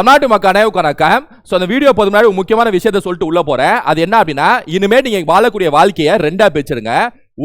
தமிழ்நாட்டு மக்கள் அனைவருக்கும் வணக்கம். ஸோ அந்த வீடியோ போது முன்னாடி முக்கியமான விஷயத்த சொல்லிட்டு உள்ள போறேன். அது என்ன அப்படின்னா இனிமேல் நீங்க வாழக்கூடிய வாழ்க்கையை ரெண்டா பிரிச்சிருங்க.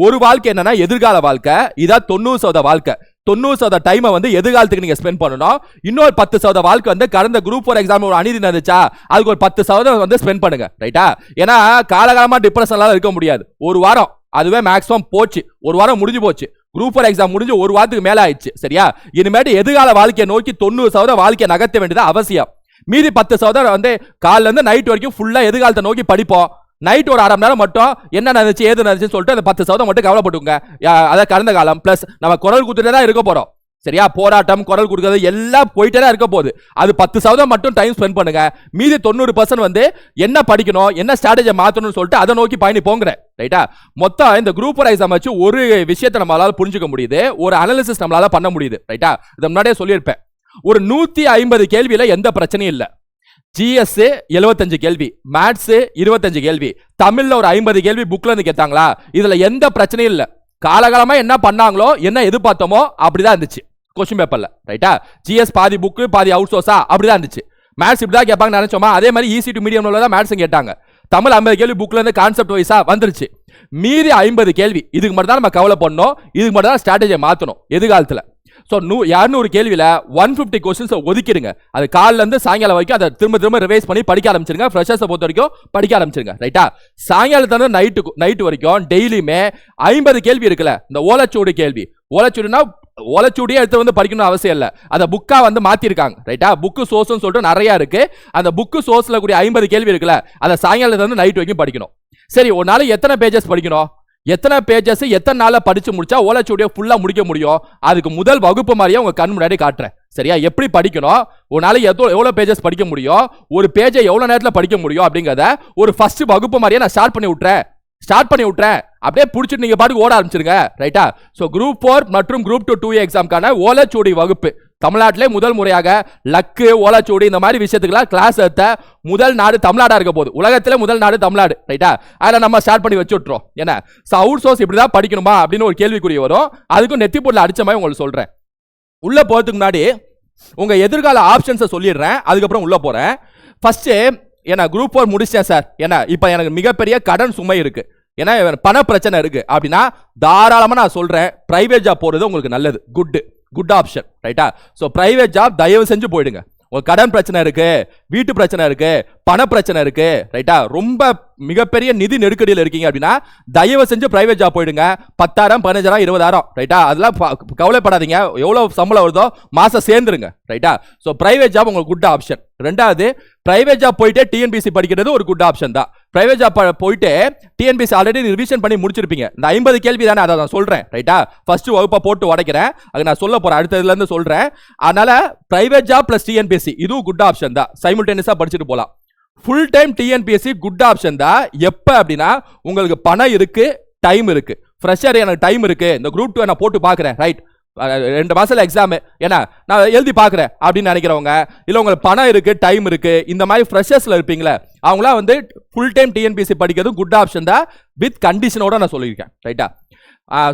ஒரு வாழ்க்கை என்னன்னா எதிர்கால வாழ்க்கை. இதான் தொண்ணூறு சதவீத வாழ்க்கை. தொண்ணூறு சதவீத டைமை வந்து எதிர்காலத்துக்கு நீங்க ஸ்பெண்ட் பண்ணணும். இன்னொரு பத்து சதவீத வாழ்க்கை வந்து கடந்த குரூப் ஃபோர் எக்ஸாம் ஒரு அநீதி நடந்துச்சா அதுக்கு ஒரு பத்து சதவீதம் வந்து ஸ்பெண்ட் பண்ணுங்க. ரைட்டா ஏன்னா காலகாலமா டிப்ரெஷன்லாம் இருக்க முடியாது. ஒரு வாரம். அதுவே மேக்ஸிமம் போச்சு. ஒரு வாரம் முடிஞ்சு போச்சு. குரூப் ஃபோர் எக்ஸாம் முடிஞ்சு ஒரு வாரத்துக்கு மேலே ஆயிடுச்சு. சரியா? இனிமேட்டு எதிர்கால வாழ்க்கையை நோக்கி தொண்ணூறு சதவீதம் வாழ்க்கையை நகர்த்த வேண்டியது அவசியம். மீதி பத்து சதவீதம் வந்து காலைல இருந்து நைட் வரைக்கும் ஃபுல்லாக எதிர்காலத்தை நோக்கி படிப்போம். நைட் ஒரு அரை மணி நேரம் மட்டும் என்ன நடந்துச்சு ஏது நடந்துச்சுன்னு சொல்லிட்டு அந்த பத்து சதவீதம் மட்டும் கவலைப்பட்டுங்க அதாவது கடந்த காலம் ப்ளஸ் நம்ம குரல் குத்துட்டே தான் இருக்க போகிறோம் சரியா? போராட்டம் குரல் கொடுக்கறது எல்லாம் போயிட்டே தான் இருக்க போகுது. அது பத்து சதவீதம் மட்டும் டைம் ஸ்பெண்ட் பண்ணுங்க. மீதி தொண்ணூறு பர்சன்ட் வந்து என்ன படிக்கணும் என்ன ஸ்ட்ராட்டஜி மாற்றணும்னு சொல்லிட்டு அதை நோக்கி பயணி போங்கிறேன் ரைட்டா மொத்தம் இந்த குரூப் எக்ஸாம் அமைச்சு ஒரு விஷயத்தை நம்மளால புரிஞ்சுக்க முடியுது. ஒரு அனாலிசிஸ் நம்மளால பண்ண முடியுது. ரைட்டா இதை முன்னாடியே சொல்லியிருப்பேன். ஒரு நூத்தி ஐம்பது கேள்வியில எந்த பிரச்சனையும் இல்லை. ஜிஎஸ் எழுபத்தஞ்சு கேள்வி மேத்ஸ் இருபத்தஞ்சு கேள்வி தமிழ்ல ஒரு ஐம்பது கேள்வி புக்ல இருந்து கேட்டாங்களா? இதுல எந்த பிரச்சனையும் இல்லை. காலகாலமா என்ன பண்ணாங்களோ என்ன எதிர்பார்த்தோமோ அப்படிதான் இருந்துச்சு. கொஸ்டின் பேப்பரில் ரைட்டா ஜிஎஸ் பாதி புக்கு பாதி அவுட் சோர்ஸா அப்படி தான் இருந்துச்சு. மேத்ஸ் இப்படி தான் கேட்பாங்க நினைச்சோமா? அதே மாதிரி ஈஸி டு மீடியம் தான் மேத்ஸும் கேட்டாங்க. தமிழ் ஐம்பது கேள்வி புக்கில் இருந்து கான்செப்ட் வைஸாக வந்துருச்சு. மீதி ஐம்பது கேள்வி இதுக்கு மட்டும் தான் நம்ம கவலை பண்ணோம். இதுக்கு மட்டும் தான் ஸ்ட்ராட்டஜியை மாற்றணும் எதிர்காலத்தில். ஸோ நூ இரநூறு கேள்வியில் ஒன் ஃபிஃப்டி கொஸ்டின்ஸை ஒதுக்கிடுங்க. அது காலிலேருந்து சாயங்காலம் வரைக்கும் அதை திரும்ப திரும்ப ரிவைஸ் பண்ணி படிக்க ஆரம்பிச்சிருங்க. ஃப்ரெஷர்ஸை பொறுத்த வரைக்கும் படிக்க ஆரம்பிச்சிருங்க. ரைட்டா சாயங்காலத்துல நைட்டு நைட்டு வரைக்கும் டெய்லியுமே ஐம்பது கேள்வி இருக்குல்ல இந்த ஓலச்சூடு கேள்வி. ஓலச்சூடுனா ஓலச்சூடியே எடுத்து வந்து படிக்கணும் அவசியம் இல்லை. அந்த புக்காக வந்து மாற்றிருக்காங்க ரைட்டா புக்கு சோர்ஸ்னு சொல்லிட்டு நிறையா இருக்குது அந்த புக்கு சோர்ஸில் கூடிய ஐம்பது கேள்வி இருக்குல்ல அதை சாயங்காலத்துல வந்து நைட் வரைக்கும் படிக்கணும். சரி ஒரு நாள் எத்தனை பேஜஸ் படிக்கணும்? எத்தனை பேஜஸ் எத்தனை நாளில் படித்து முடிச்சா ஓலைச்சுவடியை ஃபுல்லாக முடிக்க முடியும்? அதுக்கு முதல் வகுப்பு மாதிரியே உங்கள் கண் முன்னாடி காட்டுறேன். சரியா? எப்படி படிக்கணும்? ஒரு நாளைக்கு எவ்வளோ எவ்வளோ பேஜஸ் படிக்க முடியும்? ஒரு பேஜை எவ்வளோ நேரத்தில் படிக்க முடியும் அப்படிங்கிறத ஒரு ஃபஸ்ட்டு வகுப்பு மாதிரியே நான் ஸ்டார்ட் பண்ணி விட்டுறேன். ஸ்டார்ட் பண்ணி விட்டுறேன். அப்படியே பிடிச்சிட்டு நீங்கள் பாட்டுக்கு ஓட ஆரம்பிச்சிருங்க. ரைட்டா ஸோ குரூப் ஃபோர் மற்றும் குரூப் டூ டூ எக்ஸாம்க்கான ஓலச்சூடி வகுப்பு. தமிழ்நாட்டிலே முதல் முறையாக லக்கு ஓலச்சூடி இந்த மாதிரி விஷயத்துக்குலாம் கிளாஸ் எடுத்த முதல் நாடு தமிழ்நாடாக இருக்க போகுது. உலகத்தில் முதல் நாடு தமிழ்நாடு. ரைட்டா அதில் நம்ம ஸ்டார்ட் பண்ணி வச்சு விட்றோம் என்ன? ஸோ அவுட் சோர்ஸ் இப்படி தான் படிக்கணுமா? அப்படின்னு ஒரு கேள்விக்குறி வரும். அதுக்கும் நெத்தி பொருள் அடித்த மாதிரி உங்களுக்கு சொல்கிறேன் உள்ளே போகிறதுக்கு முன்னாடி உங்கள் எதிர்கால ஆப்ஷன்ஸை சொல்லிடுறேன். அதுக்கப்புறம் உள்ளே போகிறேன் ஃபஸ்ட்டு ஏன்னா குரூப் ஃபோர் முடிச்சிட்டேன் சார் ஏன்னா இப்போ எனக்கு மிகப்பெரிய கடன் சுமை இருக்குது ஏன்னா பண பிரச்சனை இருக்கு. அப்படின்னா தாராளமாக நான் சொல்கிறேன் ப்ரைவேட் ஜாப் போகிறது உங்களுக்கு நல்லது. குட்டு குட் ஆப்ஷன் ரைட்டா ஸோ ப்ரைவேட் ஜாப் தயவு செஞ்சு போயிடுங்க. உங்கள் கடன் பிரச்சனை இருக்கு வீட்டு பிரச்சனை இருக்கு பண பிரச்சனை இருக்கு. ரைட்டா ரொம்ப மிகப்பெரிய நிதி நெருக்கடியில் இருக்கீங்க அப்படின்னா தயவு செஞ்சு பிரைவேட் ஜாப் போயிடுங்க. பத்தாயிரம் பதினஞ்சாயிரம் இருபதாயிரம். ரைட்டா அதெல்லாம் கவலைப்படாதீங்க. எவ்வளோ சம்பளம் வருதோ மாதம் சேர்ந்துருங்க. ரைட்டா ஸோ பிரைவேட் ஜாப் உங்களுக்கு குட் ஆப்ஷன் ரெண்டாவது பிரைவேட் ஜாப் போயிட்டே டிஎன்பிசி படிக்கிறது ஒரு குட் ஆப்ஷன் தான். பிரைவேட் ஜாப் போயிட்டு டிஎன்பிசி ஆல்ரெடி ரிவிஷன் பண்ணி முடிச்சிருப்பீங்க. இந்த ஐம்பது கேள்வி தானே அதை நான் சொல்கிறேன் ரைட்டா ஃபர்ஸ்ட் வகுப்பை போட்டு உடைக்கிறேன். அது நான் சொல்ல போகிறேன் அடுத்ததுலேருந்து சொல்கிறேன் அதனால் அதனால பிரைவேட் ஜாப் ப்ளஸ் டிஎன்பிஎஸ்சி இதுவும் குட் ஆப்ஷன் தான். சைமுல்டேனியஸாக படிச்சுட்டு போகலாம் full time TNPSC good option தான். எப்போ அப்படின்னா உங்களுக்கு பணம் இருக்குது டைம் இருக்குது ஃப்ரெஷ்ஷர் எனக்கு டைம் இருக்குது இந்த குரூப் டூ நான் போட்டு பார்க்குறேன் ரைட் ரெண்டு மாதத்தில் எக்ஸாமு ஏன்னா நான் எழுதி பார்க்குறேன் அப்படின்னு நினைக்கிறவங்க இல்லை உங்களுக்கு பணம் இருக்குது டைம் இருக்குது இந்த மாதிரி ஃப்ரெஷர்ஸில் இருப்பீங்களே அவங்களாம் வந்து ஃபுல் டைம் டிஎன்பிஎஸ்சி படிக்கிறதும் குட் ஆப்ஷன் தான் வித் கண்டிஷனோட நான் சொல்லியிருக்கேன் ரைட்டா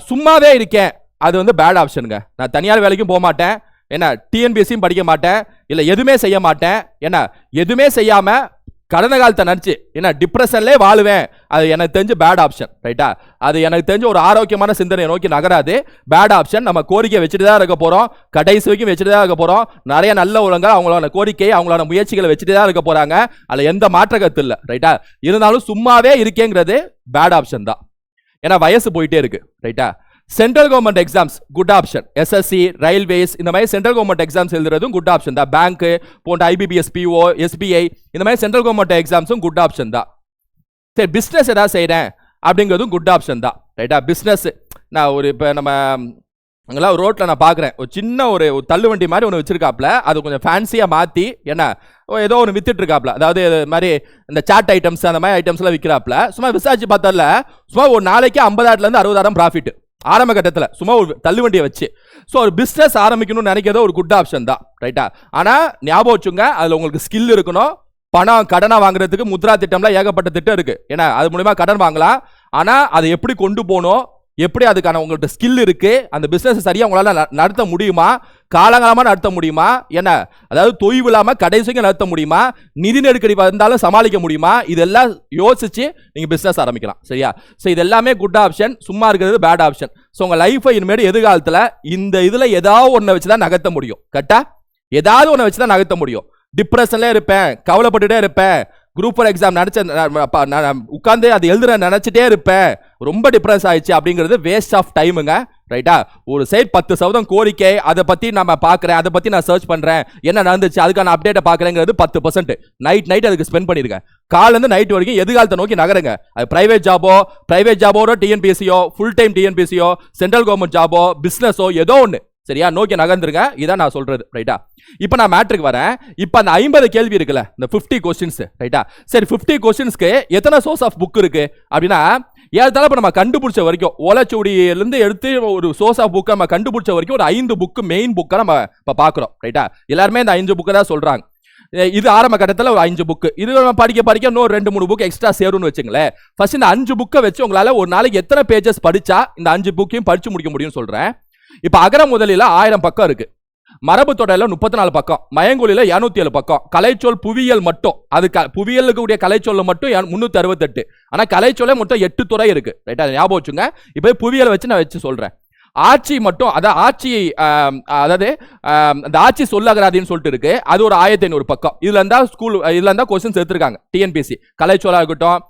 சும்மாவே இருக்கேன் அது வந்து பேட் ஆப்ஷனுங்க நான் தனியார் வேலைக்கும் போக மாட்டேன் என்ன டிஎன்பிஎஸ்சியும் படிக்க மாட்டேன் இல்லை எதுவுமே செய்ய மாட்டேன் என்ன எதுவுமே செய்யாமல் கடந்த காலத்தை நினச்சி என்ன டிப்ரெஷன்லேயே வாழுவேன். அது எனக்கு தெரிஞ்சு பேட் ஆப்ஷன் ரைட்டா அது எனக்கு தெரிஞ்ச ஒரு ஆரோக்கியமான சிந்தனையை நோக்கி நகராது. பேட் ஆப்ஷன் நம்ம கோரிக்கை வச்சுட்டு தான் இருக்க போகிறோம் கடைசி வரைக்கும் வச்சுட்டு தான் இருக்க போகிறோம் நிறைய நல்ல உலகங்கள் அவங்களோட கோரிக்கை அவங்களோட முயற்சிகளை வச்சுட்டு தான் இருக்க போகிறாங்க அதில் எந்த மாற்ற கருத்து இல்லை ரைட்டா இருந்தாலும் சும்மாவே இருக்கேங்கிறது பேட் ஆப்ஷன் தான். ஏன்னா வயசு போயிட்டே இருக்கு ரைட்டா central government exams good option SSC railways இந்த மாதிரி சென்ட்ரல் கவர்மெண்ட் எக்ஸாம்ஸ் எழுதுறதும் குட் ஆப்ஷன் தான். பேங்க் போன்ற ஐபிபிஎஸ் பிஓ எஸ்பிஐ இந்த மாதிரி சென்ட்ரல் கவர்மெண்ட் எக்ஸாம்ஸும் குட் ஆப்ஷன் தான். சரி பிஸ்னஸ் ஏதாவது செய்கிறேன் அப்படிங்கிறதும் குட் ஆப்ஷன் தான். ரைட்டா பிஸ்னஸ் நான் ஒரு இப்போ நம்ம அங்கெல்லாம் ரோட்டில் நான் பார்க்குறேன் ஒரு சின்ன ஒரு தள்ளுவண்டி மாதிரி ஒன்று வச்சிருக்காப்புல அது கொஞ்சம் ஃபேன்சியாக மாற்றி என்ன ஏதோ ஒன்று வித்துட்ருக்காப்புல அதாவது இது மாதிரி இந்த சாட் ஐட்டம்ஸ் அந்த மாதிரி ஐட்டம்ஸ்லாம் விற்கிறாப்புல சும்மா விசாரிச்சு பார்த்தால சும்மா ஒரு நாளைக்கு ஐம்பதாயிரத்துலேருந்து அறுபதாயிரம் ப்ராஃபிட் ஆரம்ப கட்டத்தில் சும்மா ஒரு தள்ளுவண்டியை வச்சு. ஸோ ஒரு பிஸ்னஸ் ஆரம்பிக்கணும்னு நினைக்கிறத ஒரு குட் ஆப்ஷன் தான். ரைட்டா ஆனால் ஞாபகம் வச்சுங்க அதில் உங்களுக்கு ஸ்கில் இருக்கணும் பணம் கடனை வாங்குறதுக்கு முத்ரா திட்டம்லாம் ஏகப்பட்ட திட்டம் இருக்குது ஏன்னா அது மூலிமா கடன் வாங்கலாம். ஆனால் அதை எப்படி கொண்டு போகணும் எப்படி அதுக்கான உங்கள்கிட்ட ஸ்கில் இருக்குது அந்த பிஸ்னஸ் சரியாக உங்களால் நடத்த முடியுமா காலங்காலமாக நடத்த முடியுமா? என்ன? அதாவது தொய்வு இல்லாமல் கடைசிக்கு நடத்த முடியுமா? நிதி நெருக்கடி வந்தாலும் சமாளிக்க முடியுமா? இதெல்லாம் யோசிச்சு நீங்கள் பிஸ்னஸ் ஆரம்பிக்கலாம். சரியா? ஸோ இது எல்லாமே குட் ஆப்ஷன் சும்மா இருக்கிறது பேட் ஆப்ஷன் ஸோ உங்கள் லைஃபை இனிமேல் எதிர்காலத்தில் இந்த இதில் ஏதாவது ஒன்றை வச்சு தான் நகர்த்த முடியும். கரெக்டாக ஏதாவது ஒன்றை வச்சு தான் நகர்த்த முடியும். டிப்ரெஷன்லேயே இருப்பேன். கவலைப்பட்டுட்டே இருப்பேன். குரூப் ஃபோர் எக்ஸாம் நினச்ச உட்காந்து அது எழுதுற நினச்சிட்டே இருப்பேன். ரொம்ப டிப்ரெஸ் ஆயிடுச்சு அப்படிங்கிறது வேஸ்ட் ஆஃப் டைமுங்க ரைட்டா ஒரு சைட் பத்து சதவீதம் கோரிக்கை அதை பற்றி நம்ம பார்க்குறேன் அதை பற்றி நான் சர்ச் பண்ணுறேன் என்ன நடந்துச்சு அதுக்கான அப்டேட்டை பார்க்குறேங்கிறது பத்து பர்சன்ட் நைட் நைட் அதுக்கு ஸ்பெண்ட் பண்ணிருக்கேன் காலேருந்து நைட் வரைக்கும் எதிர்காலத்தை நோக்கி நகருங்க. அது பிரைவேட் ஜாபோ பிரைவேட் ஜாபோட டிஎன்பிஎஸ்சியோ ஃபுல் டைம் டிஎன்பிஎஸ்சியோ சென்ட்ரல் கவர்மெண்ட் ஜாபோ பிஸ்னஸோ ஏதோ ஒன்று சரியா? நோக்கி நகர்ந்துருங்க. இதான் நான் சொல்றது. ரைட்டா இப்போ நான் மேட்ருக்கு வரேன். இப்போ அந்த ஐம்பது கேள்வி இருக்குல்ல இந்த ஃபிஃப்டி கொஸ்டின்ஸ் ரைட்டா சரி ஃபிஃப்டி கொஸ்டின்ஸ்க்கு எத்தனை சோர்ஸ் ஆஃப் புக் இருக்கு? அப்படின்னா ஏதாவது இப்போ நம்ம கண்டுபிடிச்ச வரைக்கும் ஓலச்சுவடியிலேருந்து எடுத்து ஒரு சோர்ஸ் ஆஃப் புக்கை நம்ம கண்டுபிடிச்ச வரைக்கும் ஒரு ஐந்து புக்கு மெயின் புக்கை நம்ம இப்போ பார்க்குறோம் ரைட்டா எல்லாருமே இந்த ஐந்து புக்கை தான் சொல்கிறாங்க இது ஆரம்ப கட்டத்தில் ஒரு அஞ்சு புக்கு இது நம்ம படிக்க படிக்க இன்னும் ரெண்டு மூணு புக் எக்ஸ்ட்ரா சேரும்னு வச்சுங்களேன். ஃபர்ஸ்ட் இந்த அஞ்சு புக்கை வச்சு உங்களால் ஒரு நாளைக்கு எத்தனை பேஜஸ் படித்தா இந்த அஞ்சு புக்கையும் படித்து முடிக்க முடியும்னு சொல்கிறேன் இப்போ அகர முதலில் ஆயிரம் பக்கம் இருக்கு. மரபு தொடரில் முப்பத்தி நாலு பக்கம். மயங்கொலியில் இரநூத்தி ஏழு பக்கம். கலைச்சொல் புவியியல் மட்டும். அது க புவியலுக்கு கூடிய கலைச்சொல்ல மட்டும் முந்நூற்றி அறுபத்தெட்டு ஆனால் கலைச்சொல்லே மொத்தம் எட்டு துறை இருக்கு. ரைட்டா ஞாபகம் வச்சுங்க. இப்போ புவியியல் வச்சு நான் வச்சு சொல்கிறேன் ஆட்சி மட்டும் அதாவது ஆட்சி அதாவது அந்த ஆட்சி சொல்லகராதின்னு சொல்லிட்டு இருக்கு. அது ஒரு ஆயிரத்தி ஐநூறு பக்கம். இதுல இருந்தா ஸ்கூல் இதுல இருந்தா கொஸ்டின்ஸ் எடுத்திருக்காங்க. டிஎன்பிசி கலைச்சொலாக இருக்கட்டும்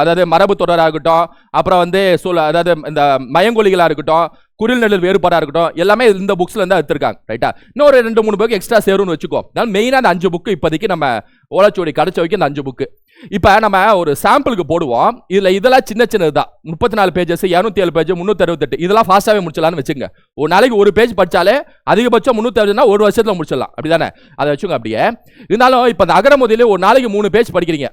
அதாவது மரபு தொடராக இருக்கட்டும் அப்புறம் வந்து சொல் அதாவது இந்த மயங்கொலிகளாக இருக்கட்டும் குரில் நெல் வேறுபாடா இருக்கட்டும் எல்லாமே இந்த புக்ஸில் இருந்தா எடுத்திருக்காங்க ரைட்டா இன்னொரு ரெண்டு மூணு புக் எக்ஸ்ட்ரா சேரும்னு வச்சுக்கோ. அதனால் மெயினாக அந்த அஞ்சு புக்கு இப்போதைக்கு நம்ம ஓலச்சோடி கிடைச்ச வரைக்கும் அந்த அஞ்சு புக்கு இப்போ நம்ம ஒரு சாம்பிளுக்கு போடுவோம். இதில் இதெல்லாம் சின்ன சின்னது தான் முப்பத்தி நாலு பேஜஸ் இரநூத்தி ஏழு பேஜ் முந்நூற்றி அறுபத்தெட்டு இதெல்லாம் ஃபாஸ்ட்டாகவே முடிச்சலாம்னு வச்சுங்க ஒரு நாளைக்கு ஒரு பேஜ் படிச்சாலே அதிகபட்சம் முந்நூற்றி அறுபதுனா ஒரு வருஷத்தில் முடிச்சிடலாம். அப்படி தானே அதை வச்சுங்க அப்படியே. இருந்தாலும் இப்போ அந்த அகர முதலில் ஒரு நாளைக்கு மூணு பேஜ் படிக்கிறீங்க.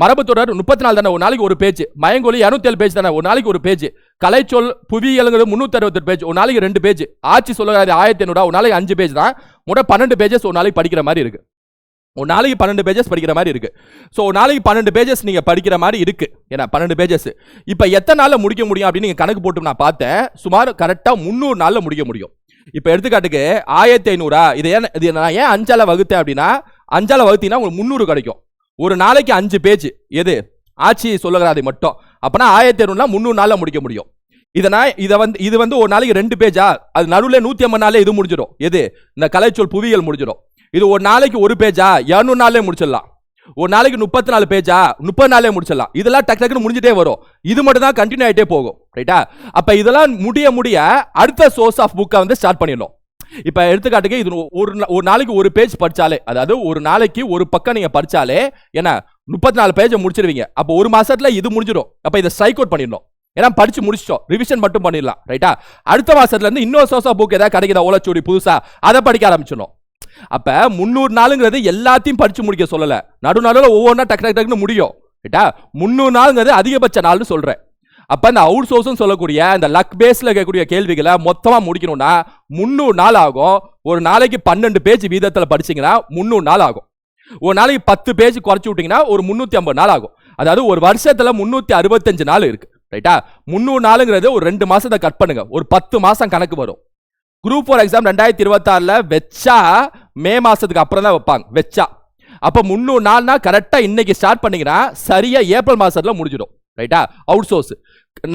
மரபு தொடர் முப்பத்தி நாலு தானே ஒரு நாளைக்கு ஒரு பேஜ். மயங்கொலி இரநூத்தி ஏழு பேஜ் தானே ஒரு நாளைக்கு ஒரு பேஜ். கலைச்சொல் புவியியலுங்கிறது முந்நூற்றி அறுபத்தெட்டு பேஜ் ஒரு நாளைக்கு ரெண்டு பேஜ். ஆட்சி சொல்லுறது ஆயிரத்தி ஐநூறு ஒரு நாளைக்கு அஞ்சு பேஜ் தான். முறை பன்னெண்டு பேஜஸ் ஒரு நாளைக்கு படிக்கிற மாதிரி இருக்கு. ஒரு நாளைக்கு பன்னெண்டு பேஜஸ் படிக்கிற மாதிரி இருக்கு. ஸோ ஒரு நாளைக்கு பன்னெண்டு பேஜஸ் நீங்கள் படிக்கிற மாதிரி இருக்கு. ஏன்னா பன்னெண்டு பேஜஸ். இப்போ எத்தனை நாளில் முடிக்க முடியும் அப்படின்னு நீங்கள் கணக்கு போட்டு நான் பார்த்தேன். சுமார் கரெக்டாக முந்நூறு நாளில் முடிக்க முடியும். இப்போ எடுத்துக்காட்டுக்கு ஆயிரத்தி ஐநூறா? இது ஏன் இது நான் ஏன் அஞ்சால வகுத்தேன் அப்படின்னா அஞ்சால வகுத்தீங்கன்னா உங்களுக்கு முந்நூறு கிடைக்கும். ஒரு நாளைக்கு அஞ்சு பேஜ். எது? ஆட்சி சொல்லுகிறாதை மட்டும். அப்போனா ஆயிரத்தி ஐநூறுனா முந்நூறு நாளில் முடிக்க முடியும். இதனா இதை வந்து இது வந்து ஒரு நாளைக்கு ரெண்டு பேஜா? அது நடுவில் நூற்றி ஐம்பது நாளே இது முடிஞ்சிடும். எது? இந்த கலைச்சொல் புவியியல் முடிஞ்சிடும். இது ஒரு நாளைக்கு ஒரு பேஜா? இரநூறு நாளே முடிச்சிடலாம். ஒரு நாளைக்கு முப்பத்தி நாலு பேஜா? முப்பது நாளே முடிச்சிடலாம். இதெல்லாம் டக்கு டக்குன்னு முடிஞ்சிட்டே வரும். இது மட்டும் தான் கண்டினியூ ஆகிட்டே போகும். ரைட்டா அப்போ இதெல்லாம் முடிய முடிய அடுத்த சோர்ஸ் ஆஃப் புக்கை வந்து ஸ்டார்ட் பண்ணிடணும். இப்ப எடுத்துக்காட்டுக்கு இது ஒரு ஒரு நாளைக்கு ஒரு பேஜ் படிச்சாலே அதாவது ஒரு நாளைக்கு ஒரு பக்கம் நீங்க படிச்சாலே என்ன முப்பத்தி நாலு பேஜை முடிச்சிருவீங்க. அப்போ ஒரு மாசத்துல இது முடிஞ்சிடும். அப்ப இதை ஸ்ட்ரைக் அவுட் பண்ணிடணும். ஏன்னா படிச்சு முடிச்சிட்டோம். ரிவிஷன் மட்டும் பண்ணிடலாம். ரைட்டா அடுத்த மாசத்துல இருந்து இன்னொரு சோசா புக் ஏதாவது கிடைக்குதா? ஓலச்சூடி புதுசா? அதை படிக்க ஆரம்பிச்சிடணும். அப்ப முந்நூறு நாளுங்கிறது எல்லாத்தையும் படிச்சு முடிக்க சொல்லல. நடுநடுவில் ஒவ்வொன்றா டக்கு டக்கு டக்குன்னு முடியும். ரைட்டா முந்நூறு நாளுங்கிறது அதிகபட்ச நாள்னு சொல்றேன். அப்போ இந்த அவுட் சோர்ஸ்னு சொல்லக்கூடிய இந்த லக் பேஸில் இருக்கக்கூடிய கேள்விகளை மொத்தமாக முடிக்கணும்னா முந்நூறு நாள் ஆகும். ஒரு நாளைக்கு பன்னெண்டு பேஜ் வீதத்தில் படிச்சீங்கன்னா முந்நூறு நாள் ஆகும். ஒரு நாளைக்கு பத்து பேஜ் குறைச்சி விட்டிங்கன்னா ஒரு முந்நூற்றி ஐம்பது நாள் ஆகும். அதாவது ஒரு வருஷத்தில் முந்நூற்றி அறுபத்தஞ்சு நாள் இருக்குது ரைட்டா முந்நூறு நாளுங்கிறது ஒரு ரெண்டு மாதத்தை கட் பண்ணுங்க. ஒரு பத்து மாதம் கணக்கு வரும். குரூப் ஃபோர் எக்ஸாம் ரெண்டாயிரத்தி இருபத்தாறில் வச்சா மே மாதத்துக்கு அப்புறம் தான் வைப்பாங்க. வச்சா. அப்போ முந்நூறு நாள்னா கரெக்டாக இன்னைக்கு ஸ்டார்ட் பண்ணிங்கன்னா சரியாக ஏப்ரல் மாதத்தில் முடிஞ்சிடும். ரைட்டா அவுட் சோர்ஸ்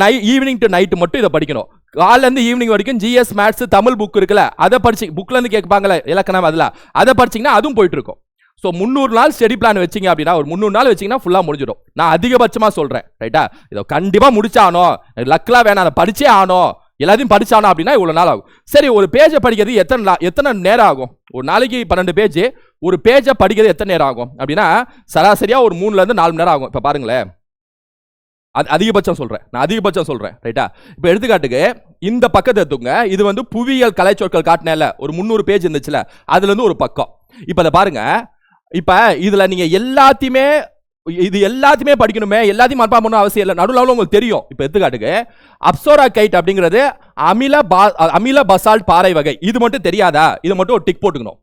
நை ஈவினிங் டு நைட்டு மட்டும் இதை படிக்கணும். காலையிலேருந்து ஈவினிங் வரைக்கும் ஜிஎஸ் மேத்ஸ் தமிழ் புக் இருக்குல்ல அதை படிச்சு புக்லேருந்து கேட்பாங்களே கேட்பாங்கல்ல இலக்கணம் அதில் அதை படிச்சிங்கன்னா அதுவும் போயிட்டு இருக்கும். ஸோ முந்நூறு நாள் ஸ்டடி பிளான் வச்சீங்க அப்படின்னா ஒரு முந்நூறு நாள் வச்சீங்கன்னா ஃபுல்லாக முடிஞ்சிடும். நான் அதிகபட்சமாக சொல்கிறேன் ரைட்டா இதை கண்டிப்பாக முடிச்சானோ லக்கெலாம் வேணாம் அதை படிச்சே ஆனோம் எல்லாத்தையும் படிச்சானோ அப்படின்னா இவ்வளோ நாள் ஆகும். சரி ஒரு பேஜை படிக்கிறது எத்தனை நாள் எத்தனை நேரம் ஆகும்? ஒரு நாளைக்கு பன்னெண்டு பேஜ் ஒரு பேஜை படிக்கிறது எத்தனை நேரம் ஆகும்? அப்படின்னா சராசரியாக ஒரு மூணுலேருந்து நாலு மணி நேரம் ஆகும். இப்போ பாருங்களேன். அது அதிகபட்சம் சொல்கிறேன் நான் அதிகபட்சம் சொல்கிறேன் ரைட்டா இப்போ எடுத்துக்காட்டுக்கு இந்த பக்கத்தை எடுத்துங்க இது வந்து புவியியல் கலைச்சொற்கள் காட்டினேல ஒரு முந்நூறு பேஜ் இருந்துச்சுல. அதுலேருந்து ஒரு பக்கம். இப்போ அதை பாருங்க. இப்போ இதில் நீங்கள் எல்லாத்தையுமே இது எல்லாத்தையுமே படிக்கணுமே. எல்லாத்தையும் மனப்பாடம் பண்ணணும் அவசியம் இல்லை. நடுவில் உங்களுக்கு தெரியும். இப்போ எடுத்துக்காட்டுக்கு அப்சோரா கைட் அப்படிங்கிறது அமில பா அமில பசால்ட் பாறை வகை. இது மட்டும் தெரியாதா? இது மட்டும் ஒரு டிக் போட்டுக்கணும்.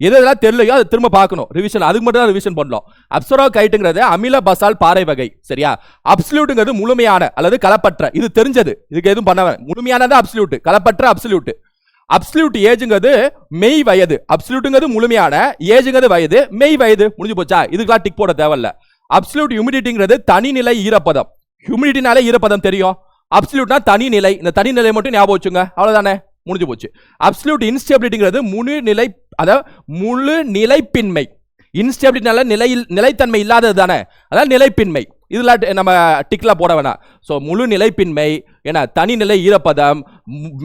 எது எதெல்லாம் தெரியலையோ அதை திரும்ப பார்க்கணும். ரிவிஷன் அதுக்கு மட்டும் தான் ரிவிஷன் பண்ணலாம் அப்சரோ கைட்டுங்கிறது அமில பசால் பாறை வகை சரியா? அப்சல்யூட்டுங்கிறது முழுமையான அல்லது கலப்பற்ற. இது தெரிஞ்சது. இதுக்கு எதுவும் பண்ண முழுமையானது அப்சல்யூட் கலப்பற்ற அப்சல்யூட் அப்சல்யூட் ஏஜுங்கிறது மெய் வயது. அப்சல்யூட்டுங்கிறது முழுமையான ஏஜுங்கிறது வயது மெய் வயது. முடிஞ்சு போச்சா? இதுக்கெல்லாம் டிக் போட தேவையில்ல. அப்சல்யூட் ஹியூமிடிட்டிங்கிறது தனிநிலை ஈரப்பதம். ஹியூமிடிட்டினாலே ஈரப்பதம் தெரியும். அப்சல்யூட்னா தனிநிலை. இந்த தனிநிலை மட்டும் ஞாபகம் வச்சுங்க அவ்வளோதானே முடிஞ்சு போச்சு. அப்சல்யூட் இன்ஸ்டெபிலிட்டிங்கிறது முழு நிலை அதாவது முழு நிலைப்பின்மை. இன்ஸ்டெபிலிட்டினால நிலையில் நிலைத்தன்மை இல்லாதது தானே? அதான் நிலைப்பின்மை. இதெல்லாம் நம்ம டிக்கில் போட வேணாம். ஸோ முழு நிலைப்பின்மை ஏன்னா தனிநிலை ஈரப்பதம்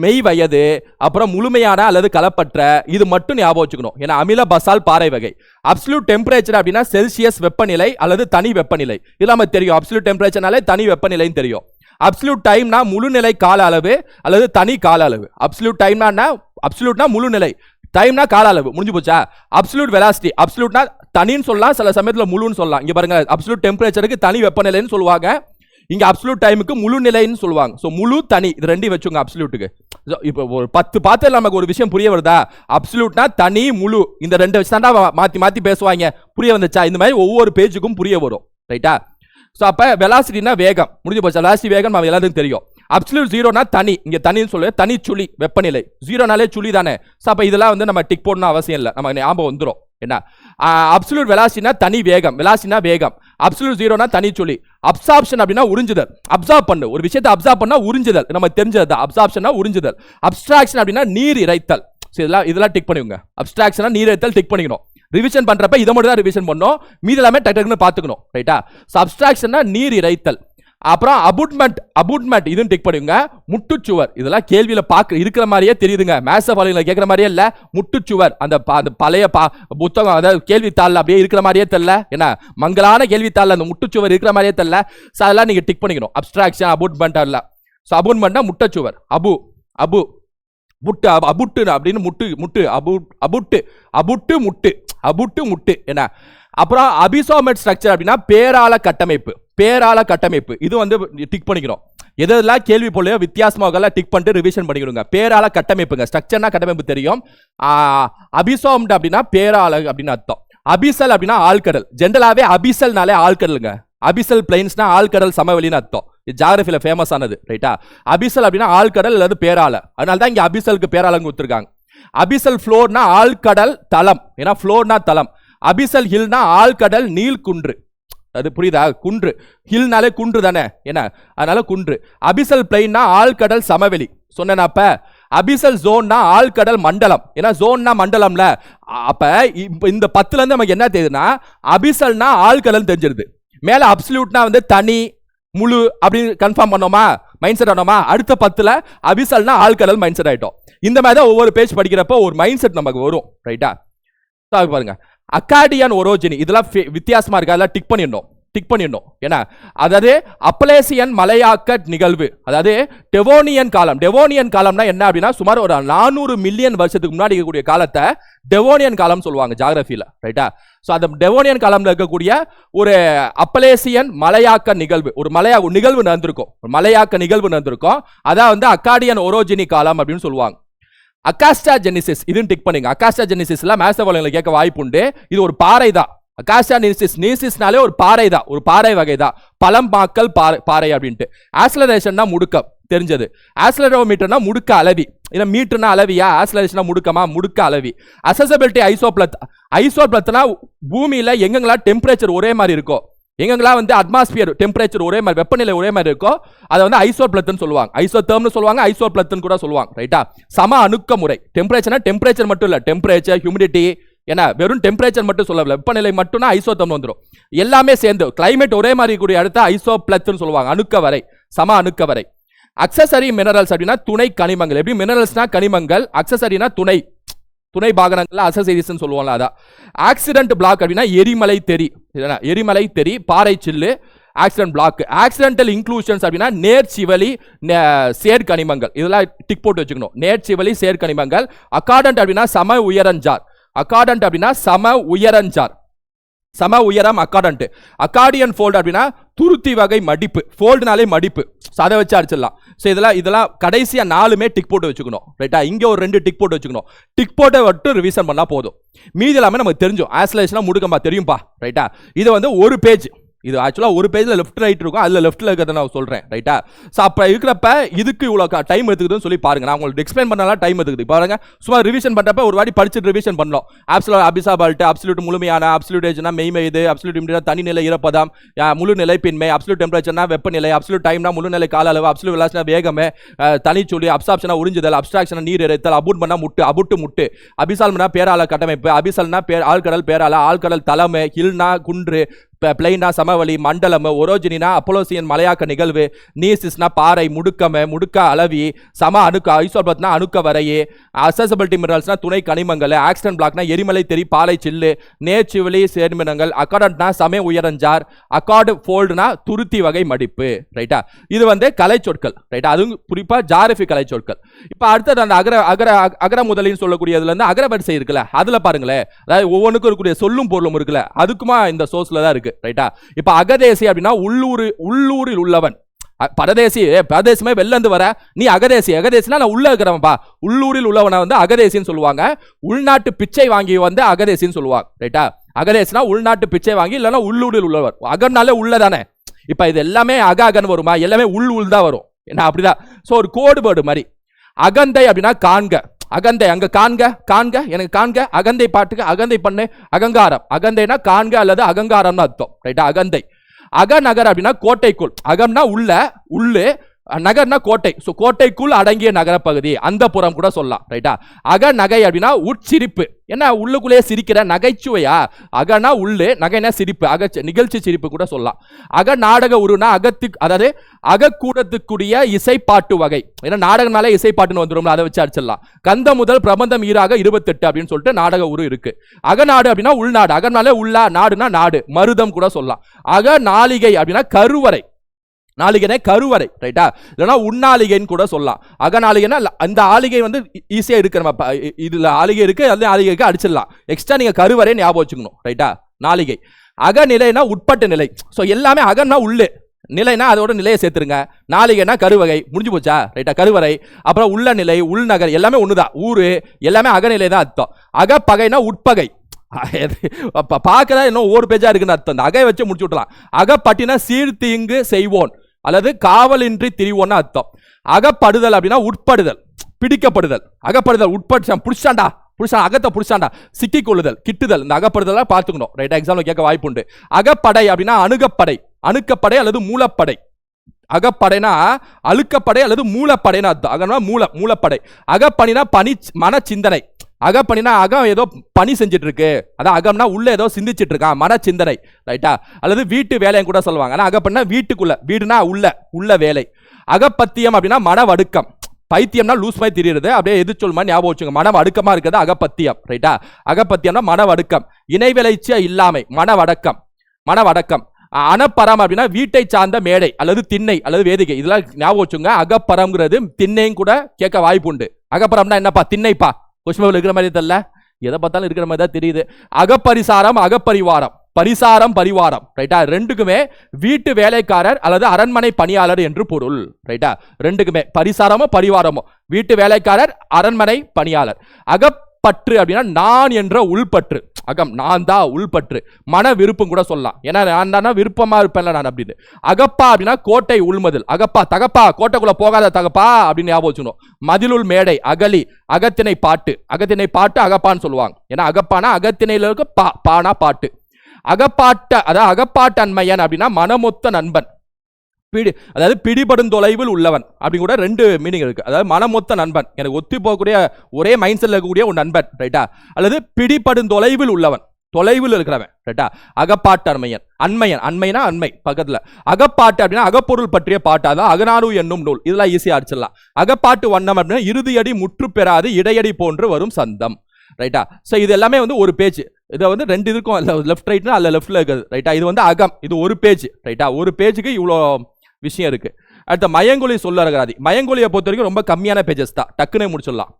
மெய் வயது அப்புறம் முழுமையான அல்லது கலப்பற்ற இது மட்டும் ஞாபகம் வச்சுக்கணும். ஏன்னா அமில பசால் பாறை வகை. அப்சல்யூட் டெம்பரேச்சர் அப்படின்னா செல்சியஸ் வெப்பநிலை அல்லது தனி வெப்பநிலை. இது நம்ம தெரியும். அப்சல்யூட் டெம்பரேச்சர்னாலே தனி வெப்பநிலைன்னு தெரியும். அப்சல்யூட் டைம்னா முழுநிலை கால அளவு அல்லது தனி கால அளவு. அப்சல்யூட் டைம்னா அப்சல்யூட்னா முழுநிலை. டைம்னா கால அளவு முடிஞ்சு போச்சா? அப்சல்யூட் வெலாசிட்டி அப்சல்யூட்னா தனின்னு சொல்லலாம் சில சமயத்தில் முழுன்னு சொல்லலாம். இங்கே பாருங்க அப்சல்யூட் டெம்பரேச்சருக்கு தனி வெப்பநிலைன்னு சொல்லுவாங்க. இங்கே அப்சல்யூட் டைமுக்கு முழு நிலைன்னு சொல்லுவாங்க. ஸோ முழு தனி இது ரெண்டையும் வச்சுங்க அப்சல்யூட்டுக்கு இப்போ ஒரு பத்து பார்த்து நமக்கு ஒரு விஷயம் புரிய வருதா? அப்சல்யூட்னா தனி முழு இந்த ரெண்டு வச்சு தாண்டா மாற்றி மாற்றி பேசுவாங்க. புரிய வந்துச்சா? இந்த மாதிரி ஒவ்வொரு பேஜுக்கும் புரிய வரும். ரைட்டா ஸோ அப்போ வெலாசிட்டினா வேகம். முடிஞ்சு போச்சு? வெலாசிட்டி வேகம் நம்ம எல்லாத்துக்கும் தெரியும். அப்சல்யூட் ஜீரோனா தனி. இங்க தனின்னு சொல்லு. தனி சுழி வெப்பநிலை. ஜீரோனாலே சுழி தானே. ஸோ அப்போ இதெல்லாம் வந்து நம்ம டிக் போடணும் அவசியம் இல்லை. நம்ம ஞாபகம் வந்துடும் என்ன? அப்சல்யூட் வெலாசினா தனி வேகம். வெலாசினா வேகம். அப்சல்யூட் ஜீரோனா தனி சுழி. அப்சார்ப்ஷன் அப்படின்னா உறிஞ்சுதல். அப்சார்ப் பண்ணு. ஒரு விஷயத்தை அப்சார்ப் பண்ணா உறிஞ்சுதல். நம்ம தெரிஞ்சது தான் அப்சாப்ஷனா உறிஞ்சுதல். அப்ஸ்ட்ராக்ஷன் அப்படின்னா நீர் இறைத்தல். சரி இதெல்லாம் இதெல்லாம் டிக் பண்ணிக்கோங்க. அப்ஸ்ட்ராக்ஷனா நீர் இறைத்தல் டிக் பண்ணிக்கணும். ரிவிஷன் பண்ணுறப்ப இதை மட்டும் தான் ரிவிஷன் பண்ணணும். மீதி எல்லாமே டக்குன்னு பார்த்துக்கணும். ரைட்டா சப்ஸ்ட்ராக்ஷன்னா நீர் இறைத்தல். அப்புறம் அபுட்மெண்ட் அபுட்மெண்ட் இதுவும் டிக் பண்ணுங்க முட்டுச்சுவர். இதெல்லாம் கேள்வியில் பார்க்க இருக்கிற மாதிரியே தெரியுதுங்க. மேச பாலியில் கேட்குற மாதிரியே இல்லை. முட்டுச்சுவர். அந்த அந்த பழைய பா புத்தகம் அதாவது கேள்வித்தாளில் அப்படியே இருக்கிற மாதிரியே தெரில என்ன மங்கலான கேள்வித்தாளில் அந்த முட்டுச்சுவர் இருக்கிற மாதிரியே தெரில ஸோ அதெல்லாம் நீங்கள் டிக் பண்ணிக்கணும். அப்ட்ராக்ஷன் அபுட்மெண்ட் இல்லை ஸோ அபுட்மெண்ட்னா முட்டச்சுவர். அபு அபு. முட்டு அபு அபுட்டு அப்படின்னு முட்டு முட்டு அபு அபுட்டு. அபுட்டு முட்டு. அபுட்டு முட்டு. என்ன? அப்புறம் அபிசோமெட் ஸ்ட்ரக்சர் அப்படின்னா பேரால கட்டமைப்பு. பேரால கட்டமைப்பு. இது வந்து டிக் பண்ணிக்கிறோம். எதெல்லாம் கேள்வி போலையோ வித்தியாசமாக டிக் பண்ணிட்டு ரிவிஷன் பண்ணிக்கிடுங்க. பேரால கட்டமைப்புங்க. ஸ்ட்ரக்சர்னா கட்டமைப்பு தெரியும். அபிசோம் அப்படின்னா பேரால அப்படின்னு அர்த்தம். அபிசல் அப்படின்னா ஆழ்கடல். ஜென்ரலாவே அபிசல்னாலே ஆழ்கடலுங்க. அபிசல் பிளைன்ஸ்னா ஆழ்கடல் சமவெளின்னு அர்த்தம். ஜாகிரஃபியில் ஜாகிரபியில ஃபேமஸ் ஆனது ரைட்டா அபிசல் அப்படின்னா ஆழ்கடல் அல்லது பேரால. அதனால தான் இங்க அபிசலுக்கு பேராலங்க கொடுத்துருக்காங்க. அபிசல் ஃப்ளோர்னா ஆழ்கடல் தளம். ஏன்னா ஃப்ளோர்னா தளம். அபிசல் ஹில்னா ஆழ்கடல் நீள்குன்று. அது புரியுதா? குன்று. ஹில்னாலே குன்று தானே? என்ன? அதனால குன்று. அபிசல் பிளைன்னா ஆழ்கடல் சமவெளி. சொன்னேன் அப்ப? அபிசல் ஜோன்னா ஆழ்கடல் மண்டலம். ஏன்னா ஜோன்னா மண்டலம்ல. அப்ப இந்த பத்துல இருந்து நமக்கு என்ன தெரியுதுன்னா அபிசல்னா ஆழ்கடல் தெரிஞ்சிருது. மேல அப்சல்யூட்னா வந்து தனி முழு அப்படின்னு கன்ஃபார்ம் பண்ணோமா? மைண்ட் செட் ஆனோமா? அடுத்த பத்துல அபிசல்னா ஆழ்கடல் மைண்ட் செட் ஆயிட்டோம். இந்த மாதிரி தான் ஒவ்வொரு பேஜ் படிக்கிறப்போ ஒரு மைண்ட் செட் நமக்கு வரும். ரைட்டா பாருங்க. அக்காடியன் ஒரோஜினி இதெல்லாம் ஃபே- இருக்குது அதெல்லாம் டிக் பண்ணிடணும் டிக் பண்ணிடணும். ஏன்னா அதாவது அப்பலேசியன் மலையாக்க நிகழ்வு அதாவது டெவோனியன் காலம் டெவோனியன் காலம்னா என்ன அப்படின்னா சுமார் ஒரு நானூறு மில்லியன் வருஷத்துக்கு முன்னாடி இருக்கக்கூடிய காலத்தை டெவோனியன் காலம் சொல்லுவாங்க ஜாகிரபியில் ரைட்டா ஸோ அந்த டெவோனியன் காலம்ல இருக்கக்கூடிய ஒரு அப்பலேசியன் மலையாக்க நிகழ்வு ஒரு மலையா நிகழ்வு நடந்திருக்கும் ஒரு மலையாக்க நிகழ்வு நடந்திருக்கும். அதான் வந்து அக்காடியன் ஒரோஜினி காலம் அப்படின்னு சொல்லுவாங்க. அகாஸ்டா ஜெனிசிஸ் இதுவும் டிக் பண்ணுங்க. அகாஸ்டா ஜெனிசிஸ்ல மேசவலங்களை கேட்க வாய்ப்பு உண்டு இது ஒரு பாறை தான் அகாஸ்டா நீசிஸ் நீசிஸ்னாலே ஒரு பாறை தான் ஒரு பாறை வகை தான் பழம்பாக்கல் பாறை பாறை அப்படின்ட்டு. ஆக்சலரேஷன்னா முடுக்கம். தெரிஞ்சது. ஆக்சலரோமீட்டர்னா முடுக்க அளவி. இல்ல மீட்டர்னா அளவியா? ஆக்சலரேஷனா முடுக்கமா? முடுக்க அளவி. அசசபிலிட்டி ஐசோப்ளத் ஐசோப்ளத்னா பூமியில் எங்கெங்கெல்லாம் டெம்பரேச்சர் ஒரே மாதிரி இருக்கோ எங்கெங்கெல்லாம் வந்து அட்மாஸ்பியர் டெம்பரேச்சர் ஒரே மாதிரி வெப்பநிலை ஒரே மாதிரி இருக்கோ அதை வந்து ஐசோப்ளத்துன்னு சொல்லுவாங்க. ஐசோதேர்ம்னு சொல்லுவாங்க ஐசோப்ளத்துன்னு கூட சொல்லுவாங்க ரைட்டா சம அணுக்க முறை டெம்பரேச்சர்னா டெம்பரேச்சர் மட்டும் இல்லை. டெம்பரேச்சர் ஹியூமிடிட்டி ஏன்னா வெறும் டெம்பரேச்சர் மட்டும் சொல்லல வெப்பநிலை மட்டும்னா ஐசோதம் வந்துடும் எல்லாமே சேர்ந்து கிளைமேட் ஒரே மாதிரி கூடிய அடுத்த ஐசோ பிளத்துன்னு சொல்லுவாங்க. அணுக்க வரை சம அணுக்க வரை அக்சசரி மினரல்ஸ் அப்படின்னா துணை கனிமங்கள். எப்படி? மினரல்ஸ்னா கனிமங்கள் அக்சசரினா துணை. துணை பாகனங்களில் அசசரிஸ்ன்னு சொல்லுவோம்ல அதான். ஆக்சிடென்ட் பிளாக் அப்படின்னா எரிமலை தெரி. இதுதானே? எரிமலை தெரி பாறை சில்லு ஆக்சிடென்ட் பிளாக் ஆக்சிடென்டல் இன்க்ளூஷன்ஸ் அப்படின்னா நேர்ச்சிவலி சேர்க்கனிமங்கள் இதெல்லாம் டிக் போட்டு வச்சுக்கணும். நேர்ச்சிவலி சேர்க்கனிமங்கள் அக்காடன்ட் அப்படின்னா சம உயரஞ்சார். அக்காடன்ட் அப்படின்னா சம உயரஞ்சார். சம உயரம் அக்காடன்ட் அக்கார்டியன் ஃபோல்டு அப்படின்னா துருத்தி வகை மடிப்பு. ஃபோல்டுனாலே மடிப்பு. ஸோ அதை வச்சு அடிச்சிடலாம். ஸோ இதெல்லாம் இதெல்லாம் கடைசியாக நாலுமே டிக் போட்டு வச்சுக்கணும். ரைட்டா இங்கே ஒரு ரெண்டு டிக் போட்டு வச்சுக்கணும். டிக் போட்டை மட்டும் ரிவிஷன் பண்ணால் போதும். மீதி எல்லாமே நமக்கு தெரிஞ்சோம். ஆஸ்லேஷனாக முடுக்கமா தெரியும்பா. ரைட்டா இது வந்து ஒரு பேஜ் இது ஆக்சுவலாக ஒரு பேஜில் லெஃப்ட் ரைட் இருக்கும் அதில் லெஃப்ட்டில் இருக்கிறத நான் சொல்கிறேன் ரைட்டா ஸோ அப்போ இருக்கிறப்ப இதுக்கு இவ்வளோ டைம் எடுத்துக்குதுன்னு சொல்லி பாருங்க. நான் உங்களுக்கு எக்ஸ்பிளைன் பண்ணலாம் டைம் எடுத்துக்குது பாருங்க சும்மா ரிவிஷன் பண்ணுறப்ப ஒரு வாட்டி படிச்சுட்டு ரிவிஷன் பண்ணலாம். ஆப்சலோ அபிசாபால்ட்டு அப்சல்யூட் முழுமையான அப்சல்யூட் ஏஜ்னா மெய்மை இது அப்சல்யூட் இம்டினா தனி நிலை ஈரப்பதம் முழு நிலைப்பின்மை அப்சல்யூட் டெம்பரேச்சர்னா வெப்பநிலை அப்சல்யூட் டைம்னா முழு நிலை கால அளவு அப்சல்யூட் வெலாசினா வேகமே தனிச்சுழி அப்சாப்ஷனா உறிஞ்சுதல் அப்ஸ்ட்ராக்ஷனா நீர் இறைத்தல் அபுட் பண்ணா முட்டு அபுட்டு முட்டு. அபிசால்னா பேரால கட்டமைப்பு அபிசல்னா பேர் ஆழ்கடல் பேரால ஆழ்கடல் தலைமை ஹில்னா குன்று பிளைனா சமவெளி மண்டலம் ஒரோஜினா அப்போலோசியன் மலையாக்க நிகழ்வு நீசிஸ்னா பாறை முடுக்கம முடுக்க அளவி சம அணுக்க ஐசோபத்னா அணுக்க வரையே அசசபிலிட்டி மினரல்ஸ்னா துணை கனிமங்கள் ஆக்சிடன் பிளாக்னா எரிமலை தெரி பாலை சில்லு நேச்சுவலி சேர்மினங்கள் அக்கார்டன்ட்னா சமய உயரஞ்சார் அக்கார்டு ஃபோல்டுனா துருத்தி வகை மடிப்பு ரைட்டா? இது வந்து கலை சொற்கள் ரைட்டா? அதுவும் குறிப்பாக ஜாரஃபி கலை சொற்கள். இப்போ அடுத்தது அந்த அகர அகர அகர முதலின்னு சொல்லக்கூடியதுல இருந்து அகரவரிசை இருக்குல்ல அதில் பாருங்களேன் அதாவது ஒவ்வொன்றுக்கும் இருக்கக்கூடிய சொல்லும் பொருளும் இருக்குல்ல அதுக்குமா இந்த சோர்ஸில் தான் இருக்கு ரைட்டா இப்போ அகதேசி அப்படின்னா உள்ளூர் உள்ளூரில் உள்ளவன். பரதேசி பரதேசமே வெளில இருந்து வர நீ அகதேசி. அகதேசினா நான் உள்ள இருக்கிறவன்பா உள்ளூரில் உள்ளவனை வந்து அகதேசின்னு சொல்லுவாங்க. உள்நாட்டு பிச்சை வாங்கி வந்து அகதேசின்னு சொல்லுவாங்க ரைட்டா அகதேசினா உள்நாட்டு பிச்சை வாங்கி இல்லைன்னா உள்ளூரில் உள்ளவர். அகம்னாலே உள்ளதானே இப்போ இது எல்லாமே அக அகன் வருமா? எல்லாமே உள் உள் தான் வரும். என்ன அப்படிதான். ஸோ ஒரு கோடுபாடு மாதிரி. அகந்தை அப்படின்னா காண்க. அகந்தை அங்க காண்க காண்க எனக்கு காண்க அகந்தை பாட்டுக்கு அகந்தை பண்ணு அகங்காரம். அகந்தைனா காண்க அல்லது அகங்காரம்னு அர்த்தம். ரைட்டா அகந்தை. அகநகர் அப்படின்னா கோட்டைக்குள். அகம்னா உள்ள உள்ளு நகர்னா கோட்டை. ஸோ கோட்டைக்குள் அடங்கிய நகரப்பகுதி. அந்த புறம் கூட சொல்லலாம். ரைட்டா அக நகை அப்படின்னா உட்சிரிப்பு. என்ன? உள்ளுக்குள்ளேயே சிரிக்கிற நகைச்சுவையா? அகனா உள்ளு நகைனா சிரிப்பு. அக நிகழ்ச்சி சிரிப்பு கூட சொல்லலாம். அக நாடக உருனா அகத்து அதாவது அகக்கூடத்துக்குரிய இசைப்பாட்டு வகை. ஏன்னா நாடகம்னாலே இசைப்பாட்டுன்னு வந்துரும்ல அதை வச்சு அடிச்சிடலாம். கந்த முதல் பிரபந்தம் ஈராக இருபத்தெட்டு அப்படின்னு சொல்லிட்டு நாடக உரு இருக்கு. அகநாடு அப்படின்னா உள்நாடு. அகனாலே உள்ளா நாடுனா நாடு. மருதம் கூட சொல்லலாம். அக நாளிகை அப்படின்னா கருவறை. நாளிகைனே கருவறை ரைட்டா இல்லைன்னா உண்ணாளிகைன்னு கூட சொல்லலாம். அகநாளிகைனா அந்த ஆளிகை வந்து ஈஸியாக இருக்கு நம்ம இதில் ஆளிகை இருக்கு அந்த ஆளிகைக்கு அடிச்சிடலாம். எக்ஸ்ட்ரா நீங்கள் கருவறை ஞாபகம் வச்சுக்கணும் ரைட்டா நாளிகை. அகநிலைனா உட்பட்ட நிலை. ஸோ எல்லாமே அகன்னா உள்ளே. நிலைனா அதோட நிலையை சேர்த்துருங்க. நாளிகைனா கருவகை. முடிஞ்சு போச்சா? ரைட்டா கருவறை. அப்புறம் உள்ள நிலை உள்நகர் எல்லாமே ஒன்று தான் ஊர். எல்லாமே அகநிலை தான் அர்த்தம். அகப்பகைனா உட்பகை. பார்க்கதான் இன்னும் ஒவ்வொரு பேஜாக இருக்குன்னு அர்த்தம். அந்த அகை வச்சு முடிச்சு விட்டலாம் அகப்பட்டினா சீர்த்தீங்கு செய்வோன். அல்லது காவலின்றி திரிவோன்னு அர்த்தம். அகப்படுதல் அப்படின்னா உட்படுதல் பிடிக்கப்படுதல். அகப்படுதல் உட்படுச்சான் பிடிச்சாண்டா? புடிச்சா அகத்தை புடிச்சாண்டா? சிக்கிக் கொள்ளுதல் கிட்டுதல். இந்த அகப்படுதலா பார்த்துக்கணும். ரைட்டா எக்ஸாம்ல கேட்க வாய்ப்பு உண்டு. அகப்படை அப்படின்னா அணுகப்படை அணுக்கப்படை அல்லது மூலப்படை. அகப்படைனா அழுக்கப்படை அல்லது மூலப்படைன்னு அர்த்தம். அகனா மூல மூலப்படை. அகப்பணினா பனி மன சிந்தனை அகப்பணினா அகம் ஏதோ பணி செஞ்சுட்டு இருக்கு அதான் அகம்னா உள்ள ஏதோ சிந்திச்சிட்டு இருக்கான் மன சிந்தனை ரைட்டா? அல்லது வீட்டு வேலையும் கூட சொல்லுவாங்க. ஆனால் அகப்பண்ணா வீட்டுக்குள்ள வீடுனா உள்ள உள்ள வேலை. அகப்பத்தியம் அப்படின்னா மன வடுக்கம் பைத்தியம்னா லூஸ் மாதிரி தெரியுது அப்படியே எதிர்ச்சொல் மாதிரி ஞாபகம் வச்சுங்க மனம் அடுக்கமாக இருக்கிறது அகப்பத்தியம் ரைட்டா? அகப்பத்தியம்னா மன வடுக்கம் இணைவிளைச்சியா இல்லாமை மன வடக்கம் மன வடக்கம் அனப்பரம் அப்படின்னா வீட்டை சார்ந்த மேடை அல்லது திண்ணை அல்லது வேதிகை. இதெல்லாம் ஞாபகம் வச்சுங்க அகப்பரம்ங்கிறது திண்ணையும் கூட கேட்க வாய்ப்பு உண்டு. அகப்பரம்னா என்னப்பா? திண்ணைப்பா. கொஸ்டின் இருக்கிற மாதிரி தெரியல. எதை பார்த்தாலும் இருக்கிற மாதிரி தான் தெரியுது. அகப்பரிசாரம் அகப்பரிவாரம். பரிசாரம் பரிவாரம். ரைட்டா ரெண்டுக்குமே வீட்டு வேலைக்காரர் அல்லது அரண்மனை பணியாளர் என்று பொருள். ரைட்டா ரெண்டுக்குமே. பரிசாரமோ பரிவாரமோ? வீட்டு வேலைக்காரர் அரண்மனை பணியாளர். பற்று அப்படின்னா நான் என்ற உள்பற்று. அகம் நான் தான் உள்பற்று. மன விருப்பம் கூட சொல்லலாம். ஏன்னா நான் தானே விருப்பமா இருப்பேன்ல நான் அப்படின்னு. அகப்பா அப்படின்னா கோட்டை உள்மதில். அகப்பா தகப்பா கோட்டைக்குள்ள போகாத தகப்பா அப்படின்னு ஞாபகம் வச்சுக்கணும். மதிலுள் மேடை அகலி அகத்திணை பாட்டு. அகத்திணை பாட்டு அகப்பான்னு சொல்லுவாங்க. ஏன்னா அகப்பானா அகத்தினையில் இருக்க பா பானா பாட்டு. அகப்பாட்ட அதாவது அகப்பாட்டன்மையன் அப்படின்னா மனமொத்த நண்பன். பிடி அதாவது பிடிபடும் தொலைவில் உள்ளவன். அப்படி கூட ரெண்டு மீனிங் இருக்குது அதாவது மனமொத்த நண்பன். எனக்கு ஒத்தி போகக்கூடிய ஒரே மைண்ட் செட்டில் இருக்கக்கூடிய ஒரு நண்பன் ரைட்டா அல்லது பிடிபடும் தொலைவில் உள்ளவன். தொலைவில் இருக்கிறவன் ரைட்டா அகப்பாட்டன்மையன் அண்மையன். அண்மைனா அண்மை பக்கத்தில். அகப்பாட்டு அப்படின்னா அகப்பொருள் பற்றிய பாட்டாக தான் அகநானு என்னும் நூல். இதெல்லாம் ஈஸியாக அடிச்சிடலாம். அகப்பாட்டு வண்ணம் அப்படின்னா இறுதியடி முற்று பெறாது இடையடி போன்று வரும் சந்தம் ரைட்டா ஸோ இது எல்லாமே வந்து ஒரு பேஜ் இதை வந்து ரெண்டு இதுக்கும் லெஃப்ட் ரைட்னா அல்ல லெஃப்ட்டில் இருக்குது ரைட்டா இது வந்து அகம். இது ஒரு பேஜ் ரைட்டா ஒரு பேஜுக்கு இவ்வளோ விஷயம் இருக்குது அடுத்த மயங்கொலி சொல்லறகாதி மயங்கொலியை பொறுத்த வரைக்கும் ரொம்ப கம்மியான பேஜஸ் தான். டக்குனே முடிச்சிடலாம்.